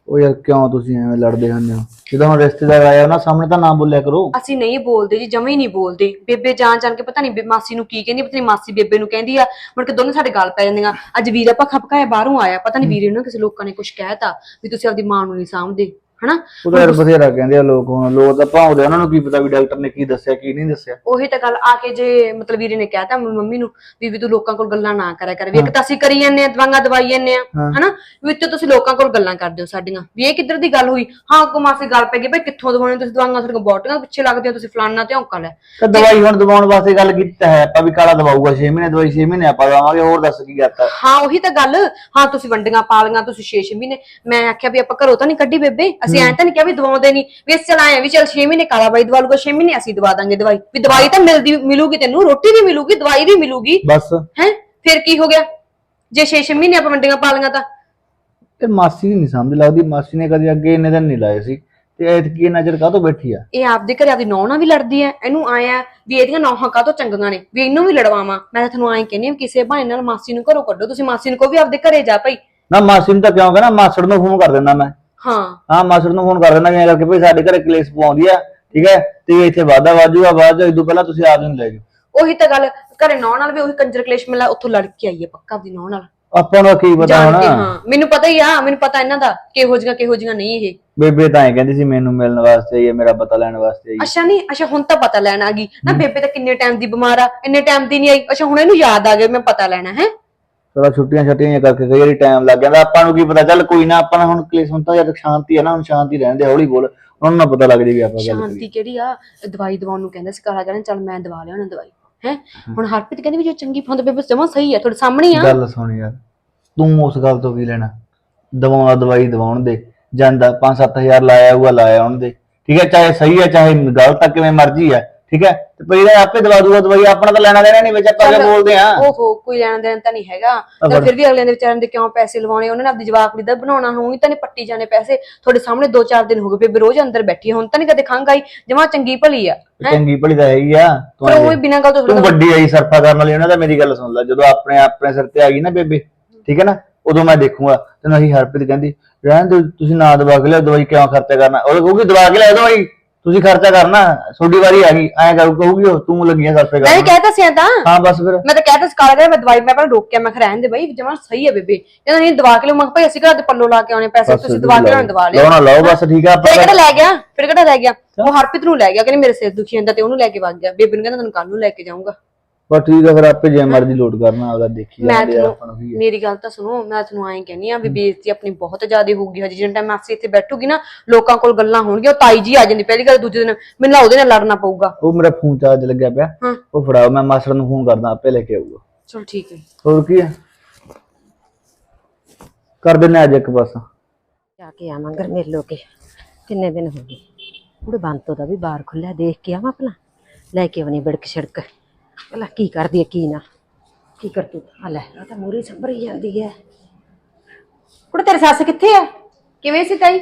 ਉਹ ਯਾਰ ਕਿਉਂ ਤੁਸੀਂ ਐਵੇਂ ਲੜਦੇ ਹੁੰਦੇ ਹੋ? ਜਦੋਂ ਹੁਣ ਰਿਸ਼ਤੇਦਾਰ ਆਇਆ ਨਾ, ਸਾਹਮਣੇ ਤਾਂ ਨਾ ਬੋਲਿਆ ਕਰੋ। ਅਸੀਂ ਨਹੀਂ ਬੋਲਦੇ ਜੀ, ਜਮਾ ਹੀ ਨਹੀਂ ਬੋਲਦੇ। ਬੇਬੇ ਜਾਣ ਜਾਣ ਕੇ ਪਤਾ ਨਹੀਂ ਬੇ- ਮਾਸੀ ਨੂੰ ਕੀ ਕਹਿੰਦੀ, ਪਤਾ ਨਹੀਂ ਮਾਸੀ ਬੇਬੇ ਨੂੰ ਕਹਿੰਦੀ ਆ, ਮੁੜ ਕੇ ਦੋਨੇ ਸਾਡੇ ਗੱਲ ਪੈ ਜਾਂਦੀਆਂ ਅੱਜ ਵੀਰ ਆਪਾਂ ਖਪਕਾਇਆ ਬਾਹਰੋਂ ਆਇਆ, ਪਤਾ ਨਹੀਂ ਵੀਰੇ ਨੂੰ ਕਿਸੇ ਲੋਕਾਂ ਨੇ ਕੁਝ ਕਹਿਤਾ ਵੀ ਤੁਸੀਂ ਆਪਦੀ ਮਾਂ ਨੂੰ ਨਹੀਂ ਸਾਂਭਦੇ। ਹਨਾ? ਉਹ ਤਾਂ ਯਾਰ ਬਥੇਰਾ ਕਹਿੰਦੇ ਆ ਲੋਕ ਹੁਣ ਲੋਕ ਤਾਂ ਭਾਉਂਦੇ ਆ, ਉਹਨਾਂ ਨੂੰ ਕੀ ਪਤਾ ਵੀ ਡਾਕਟਰ ਨੇ ਕੀ ਦੱਸਿਆ ਕੀ ਨਹੀਂ ਦੱਸਿਆ। ਉਹੀ ਤਾਂ ਗੱਲ ਆ ਕੇ ਜੇ ਮਤਲਬ ਵੀਰੇ ਨੇ ਕਹਿਤਾ ਮ- ਮੰਮੀ ਨੂੰ ਵੀ ਵੀ ਤੂੰ ਲੋਕਾਂ ਕੋਲ ਗੱਲਾਂ ਨਾ ਕਰਿਆ ਕਰ ਵੀ ਇੱਕ ਤਾਂ ਅਸੀਂ ਕਰੀ ਜਾਂਦੇ ਆ ਦਵਾਈਆਂ ਦਵਾਈ ਜਾਂਦੇ ਆ ਹਨਾ? ਵਿੱਚ ਤੁਸੀਂ ਲੋਕਾਂ ਕੋਲ ਗੱਲਾਂ ਕਰਦੇ ਹੋ ਸਾਡੀਆਂ। ਵੀ ਇਹ ਕਿੱਧਰ ਦੀ ਗੱਲ ਹੋਈ? ਹਾਂ ਕੋ ਮਾਸੇ ਗੱਲ ਪੈ ਗਈ ਬਈ ਕਿੱਥੋਂ ਦਵਾਉਣੇ ਤੁਸੀਂ ਦਵਾਈਆਂ ਤੁਹਾਡੀਆਂ ਬੋਟੀਆਂ ਪਿੱਛੇ ਲੱਗਦੀਆਂ ਤੁਸੀਂ ਫਲਾਨਾ ਤੇ ਔਂਕਾ ਲੈ। ਤਾਂ ਦਵਾਈ ਹੁਣ ਦਵਾਉਣ ਵਾਸਤੇ ਗੱਲ ਕੀਤੀ ਤਾਂ ਹੈ ਆਪਾਂ ਵੀ ਕਾਲਾ ਦਵਾਊਗਾ 6 ਮਹੀਨੇ ਦਵਾਈ 6 ਮਹੀਨੇ ਆਪਾਂ ਦਵਾਵਾਂਗੇ ਹੋਰ ਦੱਸ ਕੀ ਕਰਤਾ ਹਾਂ ਉਹੀ ਤਾਂ ਗੱਲ ਹਾਂ ਤੁਸੀਂ ਵੰਡੀਆਂ ਪਾ ਲੀਆਂ ਤੁਸੀਂ 6 ਮਹੀਨੇ ਮੈਂ ਆਖਿਆ ਵੀ ਆਪਾਂ ਘਰੋਂ ਤਾਂ ਨਹੀਂ ਕੱਢੀ ਬੇਬੇ ਅਸੀਂ ਐਂ ਤਾਂ ਨਹੀਂ ਕਿਹਾ ਵੀ ਦਵਾਉਂਦੇ ਨਹੀਂ ਵੀ ਅਸੀਂ ਚਲ ਆਏ ਆ ਵੀ ਚਲ 6 ਮਹੀਨੇ ਕਾਲਾ ਬਾਈ ਦਵਾ ਲੂਗਾ 6 ਮਹੀਨੇ ਅਸੀਂ ਦਵਾ ਦਾਂਗੇ ਦਵਾਈ। ਵੀ ਦਵਾਈ ਤਾਂ ਮਿਲਦੀ ਮਿਲੂਗੀ ਤੈਨੂੰ ਰੋਟੀ ਵੀ ਮਿਲੂਗੀ ਦਵਾਈ ਵੀ ਮਿਲੂਗੀ। ਬਸ। ਹੈ? ਫਿਰ ਕੀ ਹੋ ਗਿਆ? ਜੇ 6 ਮਹੀਨੇ ਆਪਾਂ ਮੰਡੀਆਂ ਪਾ ਲਈਆਂ ਤਾਂ? ਤੇ ਮਾਸੀ ਦੀ ਨਹੀਂ ਸਮਝ ਲੱਗਦੀ ਮਾਸੀ ਨੇ ਕਦੇ ਅੱਗੇ ਇੰਨੇ ਦਿਨ ਨਹੀਂ ਲਾਏ ਸੀ। ਤੇ ਐਤਕੀ ਨਜ਼ਰ ਕਾਹਤੋਂ ਬੈਠੀ ਆ? ਇਹ ਆਪਦੇ ਘਰੇ ਆਪਦੀ ਨੌਂ ਨਾਲ ਵੀ ਲੜਦੀ ਐ ਇਹਨੂੰ ਆਇਆ ਵੀ ਇਹਦੀਆਂ ਨੌਹਾਂ ਕਾਹਤੋਂ ਚੰਗੀਆਂ ਨੇ ਵੀ ਇਹਨੂੰ ਵੀ ਲੜਵਾਵਾਂ। ਮੈਂ ਤਾਂ ਤੁਹਾਨੂੰ ਐਂ ਕਹਿੰਦੀ ਵੀ ਕਿਸੇ ਬਹਾਨੇ ਨਾਲ ਮਾਸੀ ਨੂੰ ਘਰੋਂ ਕੱਢੋ ਤੁਸੀਂ ਮਾਸੀ ਨੂੰ ਕਹੋ ਵੀ ਆਪਦੇ ਘਰੇ ਜਾ ਭਾਈ। ਨਾ ਮਾਸੀ ਨੂੰ ਤਾਂ ਕਿਉਂ ਕਹਿੰਦਾ ਮਾਸੜ ਨੂੰ ਫੋਨ ਕਰ ਦਿੰਦਾ ਮੈਂ। ਹਾਂ। ਹਾਂ ਮਾਸੜ ਨੂੰ ਫੋਨ ਕਰ ਦਿੰਦਾ ਵੀ ਐਂ ਕਰਕੇ ਭਈ ਸਾਡੇ ਘਰੇ ਕਲੇਸ਼ ਪਵਾਉਂਦੀ ਆ ਠੀਕ ਹੈ? ਤੇ ਇੱਥੇ ਵਾਦਾ ਵਾਜੂਗਾ ਬਾਅਦ ਚ ਇਦੋਂ ਪਹਿਲਾਂ ਤੁਸੀਂ ਆਪ ਨੂੰ ਲੈ ਜਾਓ। ਉਹੀ ਤਾਂ ਗੱਲ ਘਰੇ ਨੌਂ ਨਾਲ ਵੀ ਉਹੀ ਕੰਜਰ ਕਲੇਸ਼ ਮਿਲਾ ਉੱਥੋਂ ਲੜ ਕੇ ਆਈ ਹੈ ਪੱਕਾ ਆਪਦੀ ਨੌਂ ਨਾਲ। ਆਪਾਂ ਨੂੰ ਕੀ ਪਤਾ ਜਾਣ ਕੇ ਹੁਣ? ਹਾਂ। ਮੈਨੂੰ ਪਤਾ ਹੀ ਆ ਮੈਨੂੰ ਪਤਾ ਇਹਨਾਂ ਦਾ ਕਿਹੋ ਜਿਹੀਆਂ ਕਿਹੋ ਜਿਹੀਆਂ ਨਹੀਂ ਇਹ। ਬੇਬੇ ਤਾਂ ਐਂ ਕਹਿੰਦੀ ਸੀ ਮੈਨੂੰ ਮਿਲਣ ਵਾਸਤੇ ਆਈ ਹੈ ਮੇਰਾ ਪਤਾ ਲੈਣ ਵਾਸਤੇ ਆਈ ਹੈ। ਅੱਛਾ ਨਹੀਂ ਅੱਛਾ ਹੁਣ ਤਾਂ ਪਤਾ ਲੈਣ ਆ ਗਈ। ਨਾ ਬੇਬੇ ਤਾਂ ਕਿੰਨੇ ਟਾਈਮ ਦੀ ਬਿਮਾਰ ਆ ਇੰਨੇ ਟਾਈਮ ਦੀ ਨਹੀਂ ਆਈ। ਅੱਛਾ ਹੁਣ ਇਹਨੂੰ ਯਾਦ ਆ ਗਿਆ ਮੈਂ ਪਤਾ ਲੈਣਾ ਹੈ? ਥੋੜਾ ਛੁੱਟੀਆਂ ਛੁੱਟੀਆਂ ਕਰਕੇ ਕਈ ਵਾਰੀ ਟਾਈਮ ਲੱਗ ਜਾਂਦਾ। ਆਪਾਂ ਨੂੰ ਕੀ ਪਤਾ ਚੱਲ ਕੋਈ ਨਾ ਆਪਾਂ ਹੁਣ ਕਲੇਸ਼ ਹੁਣ ਤਾਂ ਜਦ ਸ਼ਾਂਤੀ ਹੈ ਨਾ ਹੁਣ ਸ਼ਾਂਤੀ ਰਹਿੰਦੇ ਹੌਲੀ ਬੋਲ। ਉਹਨਾਂ ਨੂੰ ਪਤਾ ਲੱਗ ਜੇ ਵੀ ਆਪਾਂ ਗੱਲ ਸ਼ਾਂਤੀ ਕਿਹੜੀ ਆ? ਦਵਾਈ ਦਵਾਉਣ ਨੂੰ ਕਹਿੰਦਾ ਸੀ ਕਾਲਾ ਕਹਿੰਦਾ ਚੱਲ ਮੈਂ ਦਵਾ ਲਿਆ ਉਹਨਾਂ ਦਵਾਈ। ਹੈ? ਹੁਣ ਹਰਪ੍ਰੀਤ ਕਹਿੰਦੀ ਵੀ ਜੋ ਚੰਗੀ ਫੋਨ ਬੇਬੇ ਜਮਾ ਸਹੀ ਆ ਤੁਹਾਡੇ ਸਾਹਮਣੇ ਆ। ਗੱਲ ਸੁਣ ਯਾਰ ਤੂੰ ਉਸ ਗੱਲ ਤੋਂ ਕੀ ਲੈਣਾ? ਦਵਾਉਣਾ ਦਵਾਈ ਦਵਾਉਣ ਦੇ। ਜਾਂਦਾ 5-7000 ਲਾਇਆ ਹੋਊਗਾ ਲਾਇਆ ਉਹਨ ਦੇ। ਠੀਕ ਹੈ ਚਾਹੇ ਸਹੀ ਹੈ ਚਾਹੇ ਗਲਤ ਆ ਕਿਵੇਂ ਮਰਜ਼ੀ ਹੈ ਠੀਕ ਹੈ? ਤੇ ਪਹਿਲਾਂ ਆਪੇ ਦਵਾ ਦੂਗਾ ਦਵਾਈ ਆਪਣਾ ਤਾਂ ਲੈਣਾ ਦੇਣਾ ਨਹੀਂ ਵਿੱਚ ਆਪਾਂ ਕਿਆ। ਬੋਲਦੇ ਆ ਓਹੋ ਕੋਈ ਲੈਣਾ ਦੇਣਾ ਤਾਂ ਨਹੀਂ ਹੈਗਾ। ਤਾਂ ਫਿਰ ਵੀ ਅਗਲੇ ਦੇ ਵਿਚਾਰਿਆਂ ਦੇ ਕਿਉਂ ਪੈਸੇ ਲਵਾਉਣੇ? ਉਹਨਾਂ ਨੇ ਆਪਦੀ ਜਵਾਕੜੀ ਦਾ ਬਣਾਉਣਾ ਹੋਊਗੀ ਤਾਂ ਨਹੀਂ ਪੱਟੀ ਜਾਣੇ ਪੈਸੇ। ਤੁਹਾਡੇ ਸਾਹਮਣੇ 2-4 ਦਿਨ ਹੋ ਗਏ ਬੇਬੇ ਰੋਜ਼ ਅੰਦਰ ਬੈਠੀ ਆ, ਹੁਣ ਤਾਂ ਨਹੀਂ ਕਦੇ ਖੰਗ ਆਈ? ਜਮਾ ਚੰਗੀ ਭਲੀ ਆ ਚੰਗੀ ਭਲੀ ਤਾਂ ਹੈਗੀ ਆ ਤੂੰ ਪਰ ਉਹ। ਬਿਨਾਂ ਗੱਲ ਤੋਂ ਤੂੰ ਵੱਡੀ ਆਈ ਸਰਫਾ ਕਰਨ ਵਾਲੀ ਉਹਨਾਂ ਦਾ ਮੇਰੀ ਗੱਲ ਸੁਣ ਲੈ ਜਦੋਂ ਆਪਣੇ ਆਪਣੇ ਸਿਰ ਤੇ ਆ ਗਈ ਨਾ ਬੇਬੇ ਠੀਕ ਹੈ ਨਾ? ਉਦੋਂ ਮੈਂ ਦੇਖੂਗਾ ਤੈਨੂੰ ਅਸੀਂ ਹਰਪ੍ਰੀਤ ਕਹਿੰਦੀ ਰਹਿਣ ਦਿਓ ਤੁਸੀਂ ਨਾ ਦਵਾ ਕੇ ਲਿਆਓ ਦਵਾਈ ਕਿਉਂ ਖਰਚਾ ਕਰਨਾ? ਉਹ ਕਹੂਗੀ ਦਵਾ ਕੇ ਲਿਆ ਦਵਾਈ। ਤੁਸੀਂ ਖਰਚਾ ਕਰਨਾ ਤੁਹਾਡੀ ਵਾਰੀ ਆ ਗਈ ਐਂ ਕਹੂ ਕਹੂਗੀ ਉਹ ਤੂੰ ਲੱਗੀਆਂ ਸਰਫੇ ਮੈਂ ਵੀ ਕਹਿਤਾ ਸੀ ਤਾਂ। ਹਾਂ ਬਸ ਫਿਰ। ਮੈਂ ਤਾਂ ਕਹਿਤਾ ਸੀ ਕਾਲਾ ਕਹਿੰਦਾ ਮੈਂ ਦਵਾਈ ਮੈਂ ਪਹਿਲਾਂ ਰੋਕ ਕੇ ਮੈਂ ਖਰਾਇਨ ਦੇ ਬਈ ਜਮਾ ਸਹੀ ਹੈ ਬੇਬੇ। ਕਹਿੰਦਾ ਨਹੀਂ ਦਵਾ ਕੇ ਲਿਓ ਮੈਂ ਕਿਹਾ ਭਾਈ ਅਸੀਂ ਕਿਹੜਾ ਤੇ ਪੱਲੋ ਲਾ ਕੇ ਆਉਣੇ ਪੈਸੇ ਤੁਸੀਂ ਦਵਾ ਕੇ ਲਿਆਉਣੇ ਦਵਾ ਲਿਓ। ਲਾਉਣਾ ਲਾਓ ਬਸ ਠੀਕ ਆ ਫਿਰ ਕਿਹੜਾ ਲੈ ਗਿਆ? ਫਿਰ ਕਿਹੜਾ ਲੈ ਗਿਆ? ਉਹ ਹਰਪ੍ਰੀਤ ਨੂੰ ਲੈ ਗਿਆ ਕਹਿੰਦੀ ਮੇਰੇ ਸਿਰ ਦੁਖੀ ਜਾਂਦਾ ਤੇ ਉਹਨੂੰ ਲੈ ਕੇ ਵਗ ਗਿਆ। ਬੇਬੇ ਨੂੰ ਕਹਿੰਦਾ ਤੈਨੂੰ ਕੱਲ ਨੂੰ ਲੈ ਕੇ ਜਾਊਂਗਾ। ਪਰ ਠੀਕ ਆ ਫਿਰ ਆਪੇ ਜੇ ਮਰਜ਼ੀ ਲੋਡ ਕਰਨਾ ਆਪਦਾ ਦੇਖੀ ਮੈਂ ਜਾਂਦੇ ਆ ਆਪਾਂ ਨੂੰ ਤੁਹਾਨੂੰ ਵੀ ਮੇਰੀ ਗੱਲ ਤਾਂ ਸੁਣੋ ਮੈਂ ਤੁਹਾਨੂੰ ਐਂ ਕਹਿੰਨੀ ਆ ਵੀ ਬੇਇੱਜ਼ਤੀ ਆਪਣੀ ਬਹੁਤ ਜ਼ਿਆਦਾ ਹੋਊਗੀ ਹਜੇ ਜਿੰਨਾ ਟਾਈਮ ਮਾਸੀ ਇੱਥੇ ਬੈਠੂਗੀ ਨਾ ਲੋਕਾਂ ਕੋਲ ਗੱਲਾਂ ਹੋਣਗੀਆਂ ਉਹ ਤਾਈ ਜੀ ਆ ਜਾਂਦੀ ਪਹਿਲੀ ਗੱਲ ਦੂਜੇ ਦਿਨ ਮੈਨੂੰ ਨਾ ਉਹਦੇ ਨਾਲ ਲੜਨਾ ਪਊਗਾ। ਉਹ ਮੇਰਾ ਫੋਨ ਚਾਰਜ ਲੱਗਿਆ ਪਿਆ। ਹਾਂ। ਉਹ ਫੜਾਓ ਮੈਂ ਮਾਸਟਰ ਨੂੰ ਫੋਨ ਕਰਦਾ ਆਪੇ ਲੈ ਕੇ ਆਊਗਾ। ਚਲ ਠੀਕ ਹੈ। ਹੋਰ ਕੀ ਹੈ ਕਰ ਦਿੰਨੇ ਅੱਜ ਇੱਕ ਪਾਸਾ ਜਾ ਕੇ ਆਵਾਂ ਗਰਮੇਲੋ ਕੇ ਕਿੰਨੇ ਦਿਨ ਹੋ ਗਏ। ਉਹਦੇ ਬੰਤੋ ਦਾ ਵੀ ਬਾਹਰ ਖੁੱਲਿਆ ਦੇਖ ਕੇ ਆਵਾਂ ਭਲਾ ਲੈ ਕੇ ਆਵਣੀ ਬਿੜਕ ਛੜਕ ਭਲਾ ਕੀ ਕਰਦੀ ਹੈ ਕੀ ਨਾ? ਕੀ ਕਰ ਤੂੰ? ਆ ਲੈ ਆ ਤਾਂ ਮੂਰੀ ਸੰਭਰੀ ਜਾਂਦੀ ਹੈ। ਕੁੜੇ ਤੇਰੀ ਸੱਸ ਕਿੱਥੇ ਹੈ ਕਿਵੇਂ ਸੀ ਤਾਈ?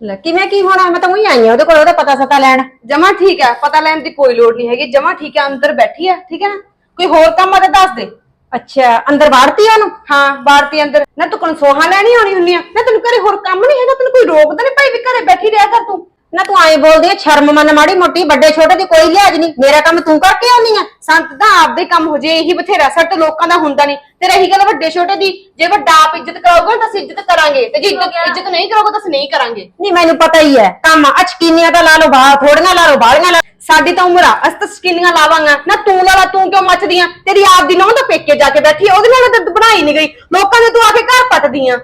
ਲੈ ਕਿਵੇਂ ਕੀ ਹੋਣਾ? ਮੈਂ ਤਾਂ ਉਹੀ ਆਈ ਆ ਉਹਦੇ ਕੋਲ ਉਹਦਾ ਪਤਾ ਸਤਾ ਲੈਣ। ਜਮਾ ਠੀਕ ਹੈ ਪਤਾ ਲੈਣ ਦੀ ਕੋਈ ਲੋੜ ਨਹੀਂ ਹੈਗੀ। ਜਮਾ ਠੀਕ ਹੈ ਅੰਦਰ ਬੈਠੀ ਹੈ ਠੀਕ ਹੈ ਨਾ? ਕੋਈ ਹੋਰ ਕੰਮ ਆ ਤਾਂ ਦੱਸ ਦੇ। ਅੱਛਾ ਅੰਦਰ ਵਾੜਤੀ ਉਹਨੂੰ? ਹਾਂ ਬਾਰਤੀ ਅੰਦਰ। ਨਾ ਤੂੰ ਕਨਸੋਹਾ ਲੈਣੀ ਆਉਣੀ ਹੁੰਨੀ ਆ? ਨਾ ਤੈਨੂੰ ਘਰੇ ਹੋਰ ਕੰਮ ਨਹੀਂ ਹੈਗਾ ਤੈਨੂੰ ਕੋਈ ਰੋਕਦਾ ਨਹੀਂ? ਭਾਈ ਵੀ ਘਰੇ ਬੈਠੀ ਰਿਹਾ ਕਰ ਤੂੰ। ਨਾ ਤੂੰ ਆਏ ਬੋਲਦੀ ਹੈ ਸ਼ਰਮ ਮੰਨ ਮਾੜੀ ਮੋਟੀ ਵੱਡੇ ਛੋਟੇ ਦੀ ਕੋਈ ਲਿਹਾਜ਼ ਨਹੀਂ। ਮੇਰਾ ਕੰਮ ਤੂੰ ਕਰਕੇ ਆਉਣੀ ਆ? ਸੰਤ ਤਾਂ ਆਪਦੇ ਕੰਮ ਹੋ ਜੇ ਇਹੀ ਬਥੇਰਾ ਸੱਟ ਲੋਕਾਂ ਦਾ ਹੁੰਦਾ ਨਹੀਂ। ਤੇ ਰਹੀ ਗੱਲ ਵੱਡੇ ਛੋਟੇ ਦੀ ਜੇ ਵੱਡਾ ਆਪ ਇੱਜ਼ਤ ਕਰਾਊਗਾ ਤਾਂ ਅਸੀਂ ਇੱਜ਼ਤ ਕਰਾਂਗੇ। ਤੇ ਜੇ ਇੱਜ਼ਤ ਇੱਜ਼ਤ ਨਹੀਂ ਕਰੋਗੇ ਤਾਂ ਅਸੀਂ ਨਹੀਂ ਕਰਾਂਗੇ। ਨਹੀਂ ਮੈਨੂੰ ਪਤਾ ਹੀ ਹੈ ਕੰਮ ਅਚਕੀਨੀਆਂ ਦਾ ਲਾ ਲਓ ਬਾਹਰ ਥੋੜੀਆਂ ਲਾ ਲਓ ਬਾਹਲੀਆਂ ਲਾ ਸਾਡੀ ਤਾਂ ਉਮਰ ਆ ਅਸੀਂ ਤਾਂ ਸਕੀਨੀਆਂ ਲਾਵਾਂਗਾ। ਨਾ ਤੂੰ ਲਾਲਾ ਤੂੰ ਕਿਉਂ ਮੱਚਦੀ ਆ ਤੇਰੀ ਆਪ ਦੀ ਨੌਂ ਤਾਂ ਪੇਕੇ ਜਾ ਕੇ ਬੈਠੀ ਆ, ਉਹਦੇ ਨਾਲ ਤਾਂ ਬਣਾਈ ਨਹੀਂ ਗਈ। ਲੋਕਾਂ ਦੇ ਤੂੰ ਆ ਕੇ ਘਰ ਪੱਟਦੀ ਆ।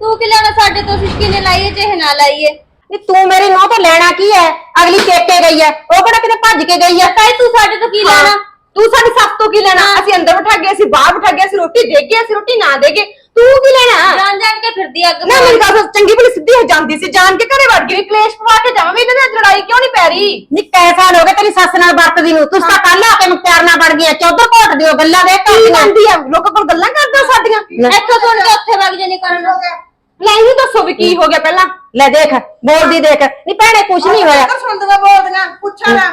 ਤੂੰ ਕਿ ਲੈਣਾ ਸਾਡੇ ਤੋਂ ਸਿਸ਼ਕੀਨੇ ਲਾਈਏ ਚਾਹੇ ਨਾ ਲਾਈਏ? ਨਹੀਂ ਤੂੰ ਮੇਰੀ ਨੌ ਤੋਂ ਲੈਣਾ ਕੀ ਹੈ? ਅਗਲੀ ਪੇਕੇ ਗਈ ਹੈ। ਉਹ ਕਿਹੜਾ ਕਿਤੇ ਭੱਜ ਕੇ ਗਈ ਹੈ? ਤਾਈ ਤੂੰ ਸਾਡੇ ਤੋਂ ਕੀ ਲੈਣਾ? ਤੂੰ ਸਾਡੀ ਸੱਸ ਤੋਂ ਕੀ ਲੈਣਾ? ਅਸੀਂ ਅੰਦਰ ਬਿਠਾ ਗਏ ਅਸੀਂ ਬਾਹਰ ਬਿਠਾ ਗਏ ਅਸੀਂ ਰੋਟੀ ਦੇ ਗਏ ਅਸੀਂ ਰੋਟੀ ਨਾ ਦੇ ਗਏ। ਤੂੰ ਕੀ ਲੈਣਾ? ਜਾਣ ਜਾਣ ਕੇ ਫਿਰਦੀ ਅੱਗ ਨਾ ਗੱਲ ਸੁਣ, ਚੰਗੀ ਭਲੀ ਸਿੱਧੀ ਹੋ ਜਾਂਦੀ ਸੀ। ਜਾਣ ਕੇ ਘਰੇ ਵੜ ਗਈ। ਕਲੇਸ਼ ਪਵਾ ਕੇ ਜਾਵਾਂ ਵੀ ਇਹਨਾਂ ਨਾਲ ਲੜਾਈ ਕਿਉਂ ਨਹੀਂ ਪੈ ਰਹੀ? ਨੀ ਕੈ ਸਾਲ ਹੋ ਗਏ ਤੇਰੀ ਸੱਸ ਨਾਲ ਵਰਤਦੀ ਨੂੰ? ਤੁਸੀਂ ਤਾਂ ਕੱਲ ਆ ਕੇ ਮੁਖਤਿਆਰ ਨਾਲ ਵੜ ਗਈਆਂ ਚੌਧਰ ਘੋਟ ਦਿਓ ਗੱਲਾਂ ਦੇ ਕੀ ਕਰਦੀਆਂ ਆ? ਲੋਕਾਂ ਕੋਲ ਗੱਲਾਂ ਕਰਦੇ ਸਾਡੀਆਂ। ਇੱਥੋਂ ਸੁਣ ਕੇ ਉੱਥੇ ਵਗ ਜਾਨੀ ਕਰਨ। ਲੈ ਇਹ ਦੱਸੋ ਵੀ ਕੀ ਹੋ। ਗਿਆ ਪਹਿਲਾਂ। ਲੈ ਦੇਖ ਬੋਲਦੀ ਦੇਖ। ਨੀ ਭੈਣੇ ਕੁਛ ਨਹੀਂ ਹੋਇਆ। ਸੁਣਦੀਆਂ ਬੋਲਦੀਆਂ ਪੁੱਛਾਂ ਨਾ।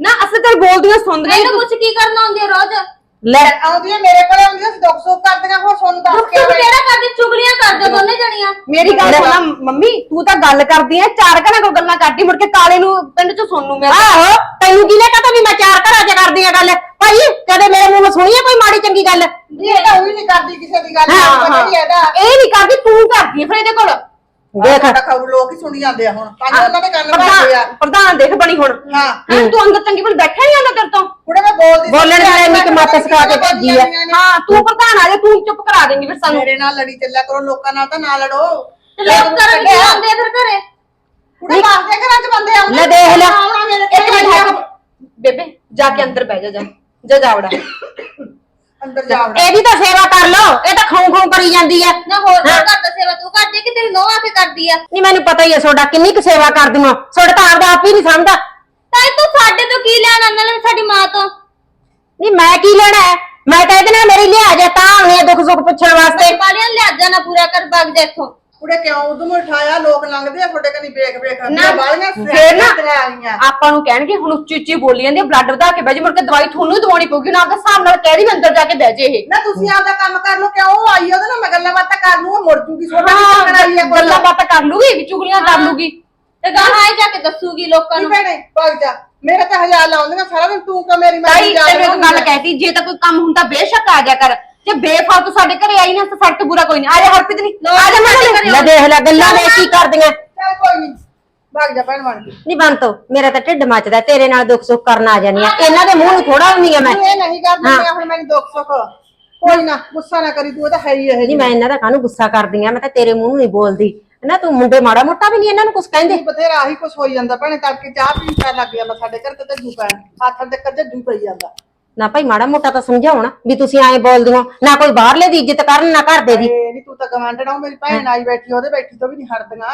ਨਾ ਅਸੀਂ ਤਾਂ ਬੋਲਦੀਆਂ ਸੁਣਦੀਆਂ ਮੈਨੂੰ ਕੁਝ ਕੀ ਕਰਨਾ ਹੁੰਦੀ ਹੈ ਰੋਜ਼? ਲੈ ਆਉਂਦੀਆਂ ਮੇਰੇ ਕੋਲੇ ਆਉਂਦੀਆਂ ਸੀ ਦੁੱਖ ਸੁੱਖ ਕਰਦੀਆਂ ਹੋ ਸੋਨੂੰ ਦੱਸ ਕੇ ਤੂੰ ਆਵੇ। ਕਿਹੜਾ ਕਰਦੀ? ਚੁਗਲੀਆਂ ਕਰਦੇ ਦੋਨੇ ਜਣੀਆਂ। ਮੇਰੀ ਗੱਲ ਸੁਣਾ। ਮੰਮੀ ਤੂੰ ਤਾਂ ਗੱਲ ਕਰਦੀ ਐ ਚਾਰ ਘਰਾਂ ਕੋਲ ਗੱਲਾਂ ਕਰਦੀ ਮੁੜ ਕੇ ਕਾਲੇ ਨੂੰ ਪਿੰਡ ਚ ਸੋਨੂੰ ਮੈਂ ਆਹੋ। ਤੈਨੂੰ ਕੀ ਕਹਤਾ ਵੀ ਮੈਂ ਚਾਰ ਘਰਾਂ 'ਚ ਕਰਦੀ ਆ ਗੱਲ। ਭਾਈ ਕਦੇ ਮੇਰੇ ਸੁਣੀ ਆ ਕੋਈ ਮਾੜੀ ਚੰਗੀ ਗੱਲ? ਇਹ ਤਾਂ ਉਹੀ ਨਹੀਂ ਕਰਦੀ ਕਿਸੇ ਦੀ ਗੱਲ ਹਾਂ, ਪਤਾ ਹਾਂ। ਨਹੀਂ ਇਹਦਾ। ਇਹ ਨਹੀਂ ਕਰਦੀ ਤੂੰ ਕਰਦੀ ਐ ਫਿਰ ਇਹਦੇ ਕੋਲ। ਦੇਖ। ਸਾਡਾ ਖਬਰ ਲੋਕ ਹੀ ਸੁਣੀ ਜਾਂਦੇ ਆ ਹੁਣ। ਪੰਜ ਉਹਨਾਂ ਦੇ ਕੰਨ ਭਰਦੇ ਆ। ਪ੍ਰਧਾਨ ਪ੍ਰਧਾਨ ਦੇਖ ਬਣੀ ਹੁਣ। ਹਾਂ। ਹੈਂ, ਤੂੰ ਅੰਦਰ ਚੰਗੀ ਭਲੀ ਬੈਠਾ ਨਹੀਂ ਆਂਦਾ ਤੇਰੇ ਤੋਂ? ਕੁੜੇ ਮੈਂ ਬੋਲਦੀ ਬੋਲਣ ਵਾਲੇ ਇੰਨੀ ਕੁ ਮੱਤ ਸਿਖਾ ਕੇ ਭੇਜੀ ਆ। ਹਾਂ ਤੂੰ ਪ੍ਰਧਾਨ ਆ ਜਾ ਤੂੰ ਚੁੱਪ ਕਰਾ ਦੇਂਗੀ ਫਿਰ ਸਾਨੂੰ। ਮੇਰੇ ਨਾਲ ਲੜੀ ਚੱਲਿਆ ਕਰੋ ਲੋਕਾਂ ਨਾਲ ਤਾਂ ਨਾ ਲੜੋ। ਤੇ ਲੋਕ ਕਰਨ ਕੀ ਆਉਂਦੇ ਆ ਫਿਰ ਘਰੇ। ਕੁੜੇ ਵਾਸਤੇ ਘਰਾਂ 'ਚ ਬੰਦੇ ਆਉਂਦੇ ਲੈ ਦੇਖ ਲੈ। ਆਉਣਾ ਮੇਰੇ ਇੱਕ ਮਿੰਟ ਹੈ ਬੇਬੇ ਜਾ ਕੇ ਅੰਦਰ ਬਹਿ ਜਾ ਜਾ। ਜਾ ਜਾ ਵੜਾ ਅੰਦਰ ਜਾ ਵੜਾ। ਇਹਦੀ ਤਾਂ ਸੇਵਾ ਕਰ ਲਓ ਇਹ ਤਾਂ ਖਾਉ ਖਾਉ ਕਰੀ ਜਾਂਦੀ ਆ। ਨਾ ਹੋਰ ਨਾ ਕਰਦਾ ਸੇਵਾ ਤੂੰ ਕਰਦੀ ਕਿ ਤੇਰੀ ਨੋਹ ਆ ਕੇ ਕਰਦੀ ਆ? ਨਹੀਂ ਮੈਨੂੰ ਪਤਾ ਹੀ ਹੈ ਤੁਹਾਡਾ ਕਿੰਨੀ ਕੁ ਸੇਵਾ ਕਰਦੀ ਹਾਂ ਤੁਹਾਡਾ ਤਾਂ ਆਪਦਾ ਆਪ ਹੀ ਨਹੀਂ ਸਮਝਦਾ। ਤਾਂ ਤੂੰ ਸਾਡੇ ਤੋਂ ਕੀ ਲੈਣਾ ਨਾਲੇ ਸਾਡੀ ਮਾਂ ਤੋਂ? ਨਹੀਂ ਮੈਂ ਕੀ ਲੈਣਾ ਹੈ? ਮੈਂ ਤਾਂ ਇਹਦੇ ਨਾਲ ਮੇਰੀ ਲਿਆ ਜਾ ਤਾਂ ਆਉਣੀ ਆ ਦੁੱਖ ਸੁੱਖ ਪੁੱਛਣ ਵਾਸਤੇ। ਬਾਲੀਆਂ ਲਿਆਜਾ ਨਾ ਪੂਰਾ ਕਰ ਵਗ ਜਾ ਇੱਥੋਂ। ਕੁੜੇ ਕਿਉਂ ਉਦੋਂ ਉਠਾਇਆ? ਲੋਕ ਲੰਘਦੇ ਆ ਤੁਹਾਡੇ ਕਨੀ ਵੇਖ ਵੇਖ ਨਾ, ਬਾਲੀਆਂ ਫੇਰ ਨਾ- ਸਿਆਣੀਆਂ ਆ ਗਈਆਂ ਆਪਾਂ ਨੂੰ ਕਹਿਣਗੇ ਹੁਣ ਉੱਚੀ ਉੱਚੀ ਬੋਲੀ ਜਾਂਦੀ ਬਲੱਡ ਵਧਾ ਕੇ ਬਹਿ ਜੇ ਮੁੜ ਕੇ ਦਵਾਈ ਤੁਹਾਨੂੰ ਹੀ ਦਵਾਉਣੀ ਪਊਗੀ ਨਾ ਆਪਦਾ ਹਿਸਾਬ ਨਾਲ ਕਹਿ ਦੀ ਮੈਂ ਅੰਦਰ ਜਾ ਕੇ ਬਹਿ ਜੇ ਇਹ। ਨਾ ਤੁਸੀਂ ਆਪਦਾ ਕੰਮ ਕਰ ਲਓ ਕਿਉਂ ਉਹ ਆਈ ਆ, ਉਹਦੇ ਨਾਲ ਮੈਂ ਗੱਲਾਂ ਬਾਤਾਂ ਕਰ ਲੂੰ ਉਹ ਮੁੜ ਜੂਗੀ ਛੋਟਾ ਹਾਂ ਕਿਹੜਾ ਆਈ ਆ ਕੋਈ ਗੱਲਾਂ ਬਾਤਾਂ ਕਰ ਲੂਗੀ ਵੀ ਚੁਗਲੀਆਂ ਕਰ ਲੂਗੀ। ਤੇ ਗਾਹਾਂ ਆਏ ਜਾ ਕੇ ਦੱਸੂਗੀ ਲੋਕਾਂ ਨਹੀਂ ਨੂੰ। ਭੈਣੇ ਭੱਜ ਜਾ। ਮੇਰਾ ਤਾਂ ਹਜ਼ਾਰ ਲਾਉਂਦੀਆਂ ਸਾਰਾ ਦਿਨ ਤੂੰ ਕਾ ਮੇਰੀ ਮਾਂ ਤਾਈ ਤੈਨੂੰ ਇੱਕ ਗੱਲ ਕਹਿਤੀ ਜੇ ਤਾਂ ਕੋਈ ਕੰਮ ਹੁੰਦਾ ਬੇਸ਼ੱਕ ਆ ਜਾ ਕਰ। ਜੇ ਬੇਫਾਲਤੂ ਸਾਡੇ ਘਰੇ ਆਈ ਨਾ ਤਾਂ ਸਾਡੇ ਤੋਂ ਬੁਰਾ ਕੋਈ ਨਹੀਂ। ਆ ਜਾ ਹਰਪ੍ਰੀਤ ਨਹੀਂ ਆ ਜਾ ਮੈਂ ਲੈ ਦੇਖ ਲੈ ਗੱਲਾਂ ਦੇ ਕੀ ਕਰਦੀਆਂ। ਚੱਲ ਕੋਈ ਨਹੀਂ ਭੱਜ ਜਾ ਭੈਣ ਬਣ ਕੇ। ਨਹੀਂ ਬੰਤੋ ਮੇਰਾ ਤਾਂ ਢਿੱਡ ਮੱਚਦਾ ਤੇਰੇ ਨਾਲ ਦੁੱਖ ਸੁੱਖ ਕਰਨ ਆ ਜਾਨੀ ਆ। ਇਹਨਾਂ ਦੇ ਮੂੰਹ ਨੂੰ ਥੋੜਾ ਹੁੰਦੀ ਆ ਮੈਂ। ਤੂੰ ਇਹ ਨਹੀਂ ਕਰਦੀ ਮੈਂ ਹੁਣ ਮੈਨੂੰ ਦੁੱਖ ਸੁੱਖ। ਕੋਈ ਨਾ ਗੁੱਸਾ ਨਾ ਕਰੀ ਤੂੰ ਇਹ ਤਾਂ ਹੈ ਹੀ ਇਹ ਨਹੀਂ ਮੈਂ ਇਹਨਾਂ ਦਾ ਕਾਹਨੂੰ ਗੁੱਸਾ ਕਰਦੀ ਆ? ਮੈਂ ਤਾਂ ਤੇਰੇ ਮੂੰਹ ਨੂੰ ਨਹੀਂ ਬੋਲਦੀ। ਨਾ ਤੂੰ ਮੁੰਡੇ ਮਾੜਾ ਮੋਟਾ ਵੀ ਨਹੀਂ ਇਹਨਾਂ ਨੂੰ ਕੁਝ ਕਹਿੰਦੇ। ਨਹੀਂ ਬਥੇਰਾ ਆਹੀ ਕੁਛ ਹੋਈ ਜਾਂਦਾ ਭੈਣੇ ਤੜਕੇ ਚਾਹ ਪੀਣ ਪੈ ਲੱਗ ਜਾਂਦਾ ਸਾਡੇ ਘਰ ਤੇ ਜੂ ਪੈਣ। ਹੱਥ ਦੇ ਕੱਜੇ ਜੂ ਪਈ ਜਾਂਦਾ। ਨਾ ਭਾਈ ਮਾੜਾ ਮੋਟਾ ਤਾਂ ਸਮਝਾਉਣਾ ਵੀ ਤੁਸੀਂ ਐਂ ਬੋਲਦੇ ਹੋ ਨਾ ਕੋਈ ਬਾਹਰਲੇ ਦੀ ਇੱਜ਼ਤ ਕਰਨ ਨਾ ਘਰ ਦੇ ਦੀ। ਨਹੀਂ ਤੂੰ ਤਾਂ ਗਵਾਂਢਣਾ ਮੇਰੀ ਭੈਣ ਆਈ ਬੈਠੀ ਉਹਦੇ ਬੈਠੀ ਤੋਂ ਵੀ ਨਹੀਂ ਹਟਦੀਆਂ।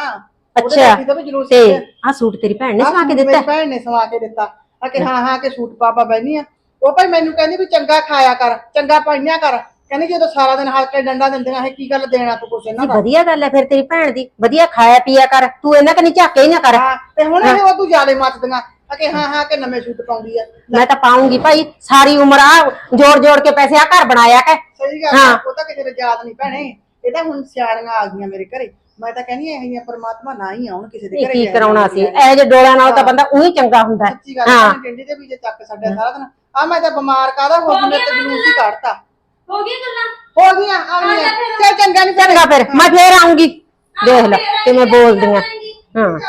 ਉਹਦੇ ਅੱਛਾ ਬੈਠੀ ਤੋਂ ਵੀ ਜਲੂਸ ਤੇ ਕੱਢਿਆ। ਆਹ ਸੂਟ ਤੇਰੀ ਭੈਣ ਨੇ ਆਹ ਸਵਾ ਕੇ ਸੂਟ ਦਿੱਤਾ। ਮੇਰੀ ਭੈਣ ਨੇ ਸਵਾ ਕੇ ਦਿੱਤਾ। ਆ ਕਿ ਹਾਂ ਹਾਂ ਕਿ ਸੂਟ ਪਾਪਾ ਬੈਣੀ ਆ। ਉਹ ਭਾਈ ਮੈਨੂੰ ਕਹਿੰਦੀ ਵੀ ਚੰਗਾ ਖਾਇਆ ਕਰ ਚੰਗਾ ਪਾਈਆਂ ਕਰ। ਕਹਿੰਦੀ ਜਦੋਂ ਸਾਰਾ ਦਿਨ ਹਲਕੇ ਡੰਡਾ ਦਿੰਦੀਆਂ ਇਹ ਕੀ ਗੱਲ ਦੇਣਾ ਤੂੰ ਕੁਛ ਇਹਨਾਂ ਦਾ? ਵਧੀਆ ਗੱਲ ਹੈ ਫਿਰ ਤੇਰੀ ਭੈਣ ਦੀ। ਵਧੀਆ ਖਾਇਆ ਪੀਆ ਕਰ। ਤੂੰ ਇਹਨਾਂ ਕਨੀ ਝਾਕੇ ਹੀ ਨਾ ਕਰ। ਹਾਂ ਤੇ ਹੁਣ ਇਹ ਉਹ ਤੂੰ ਜਾਲੇ ਮੱਚਦੀਆਂ। ਆ ਕਿ ਹਾਂ ਹਾਂ ਕਿ ਨਵੇਂ ਸੂਟ ਪਾਉਂਦੀ ਆ। ਮੈਂ ਤਾਂ ਪਾਉਂਗੀ ਭਾਈ ਸਾਰੀ ਉਮਰ ਆ ਜੋੜ ਜੋੜ ਕੇ ਪੈਸੇ ਆ ਘਰ ਬਣਾਇਆ ਕਿ ਸਹੀ ਗੱਲ ਆ, ਉਹ ਤਾਂ ਕਿਸੇ ਦੇ ਯਾਦ ਨਹੀਂ ਭੈਣੇ। ਇਹ ਤਾਂ ਹੁਣ ਸਿਆਣੀਆਂ ਆ ਗਈਆਂ ਮੇਰੇ ਘਰੇ। ਮੈਂ ਤਾਂ ਕਹਿੰਦੀ ਇਹ ਜਿਹੀਆਂ ਪਰਮਾਤਮਾ ਨਾ ਹੀ ਆਉਣ ਕਿਸੇ ਦੇ ਨਹੀਂ ਘਰੇ। ਕੀ ਇਹ ਕਰਾਉਣਾ ਸੀ? ਜਿਹੀਆਂ ਇਹ ਜੇ ਡੋਲਿਆਂ ਨਾਲ ਤਾਂ ਬੰਦਾ ਉਹੀ ਚੰਗਾ ਹੁੰਦਾ ਹੈ। ਸੱਚੀ ਗੱਲ ਹਾਂ। ਹੈ ਟਿੰਡੀ ਦੇ ਵੀ ਜੇ ਚੱਕ ਛੱਡਿਆ ਸਾਰਾ ਦਿਨ। ਆ ਮੈਂ ਤਾਂ ਬਿਮਾਰ ਕਾਦਾ ਹੋ ਗਈ ਮੇਰੇ ਤੇ ਜਲੂਸ ਹੀ ਕੱਢਤਾ। ਹੋ ਗਈ ਗੱਲਾਂ? ਹੋ ਗਈਆਂ ਆਉਣੀਆਂ ਚੱਲ ਚੰਗਾ ਨਹੀਂ ਚੰਗਾ ਫਿਰ। ਮੈਂ ਫੇਰ ਆਉਂਗੀ। ਦੇਖ ਲੈ ਕਿਵੇਂ ਬੋਲਦੀਆਂ। ਹਾਂ।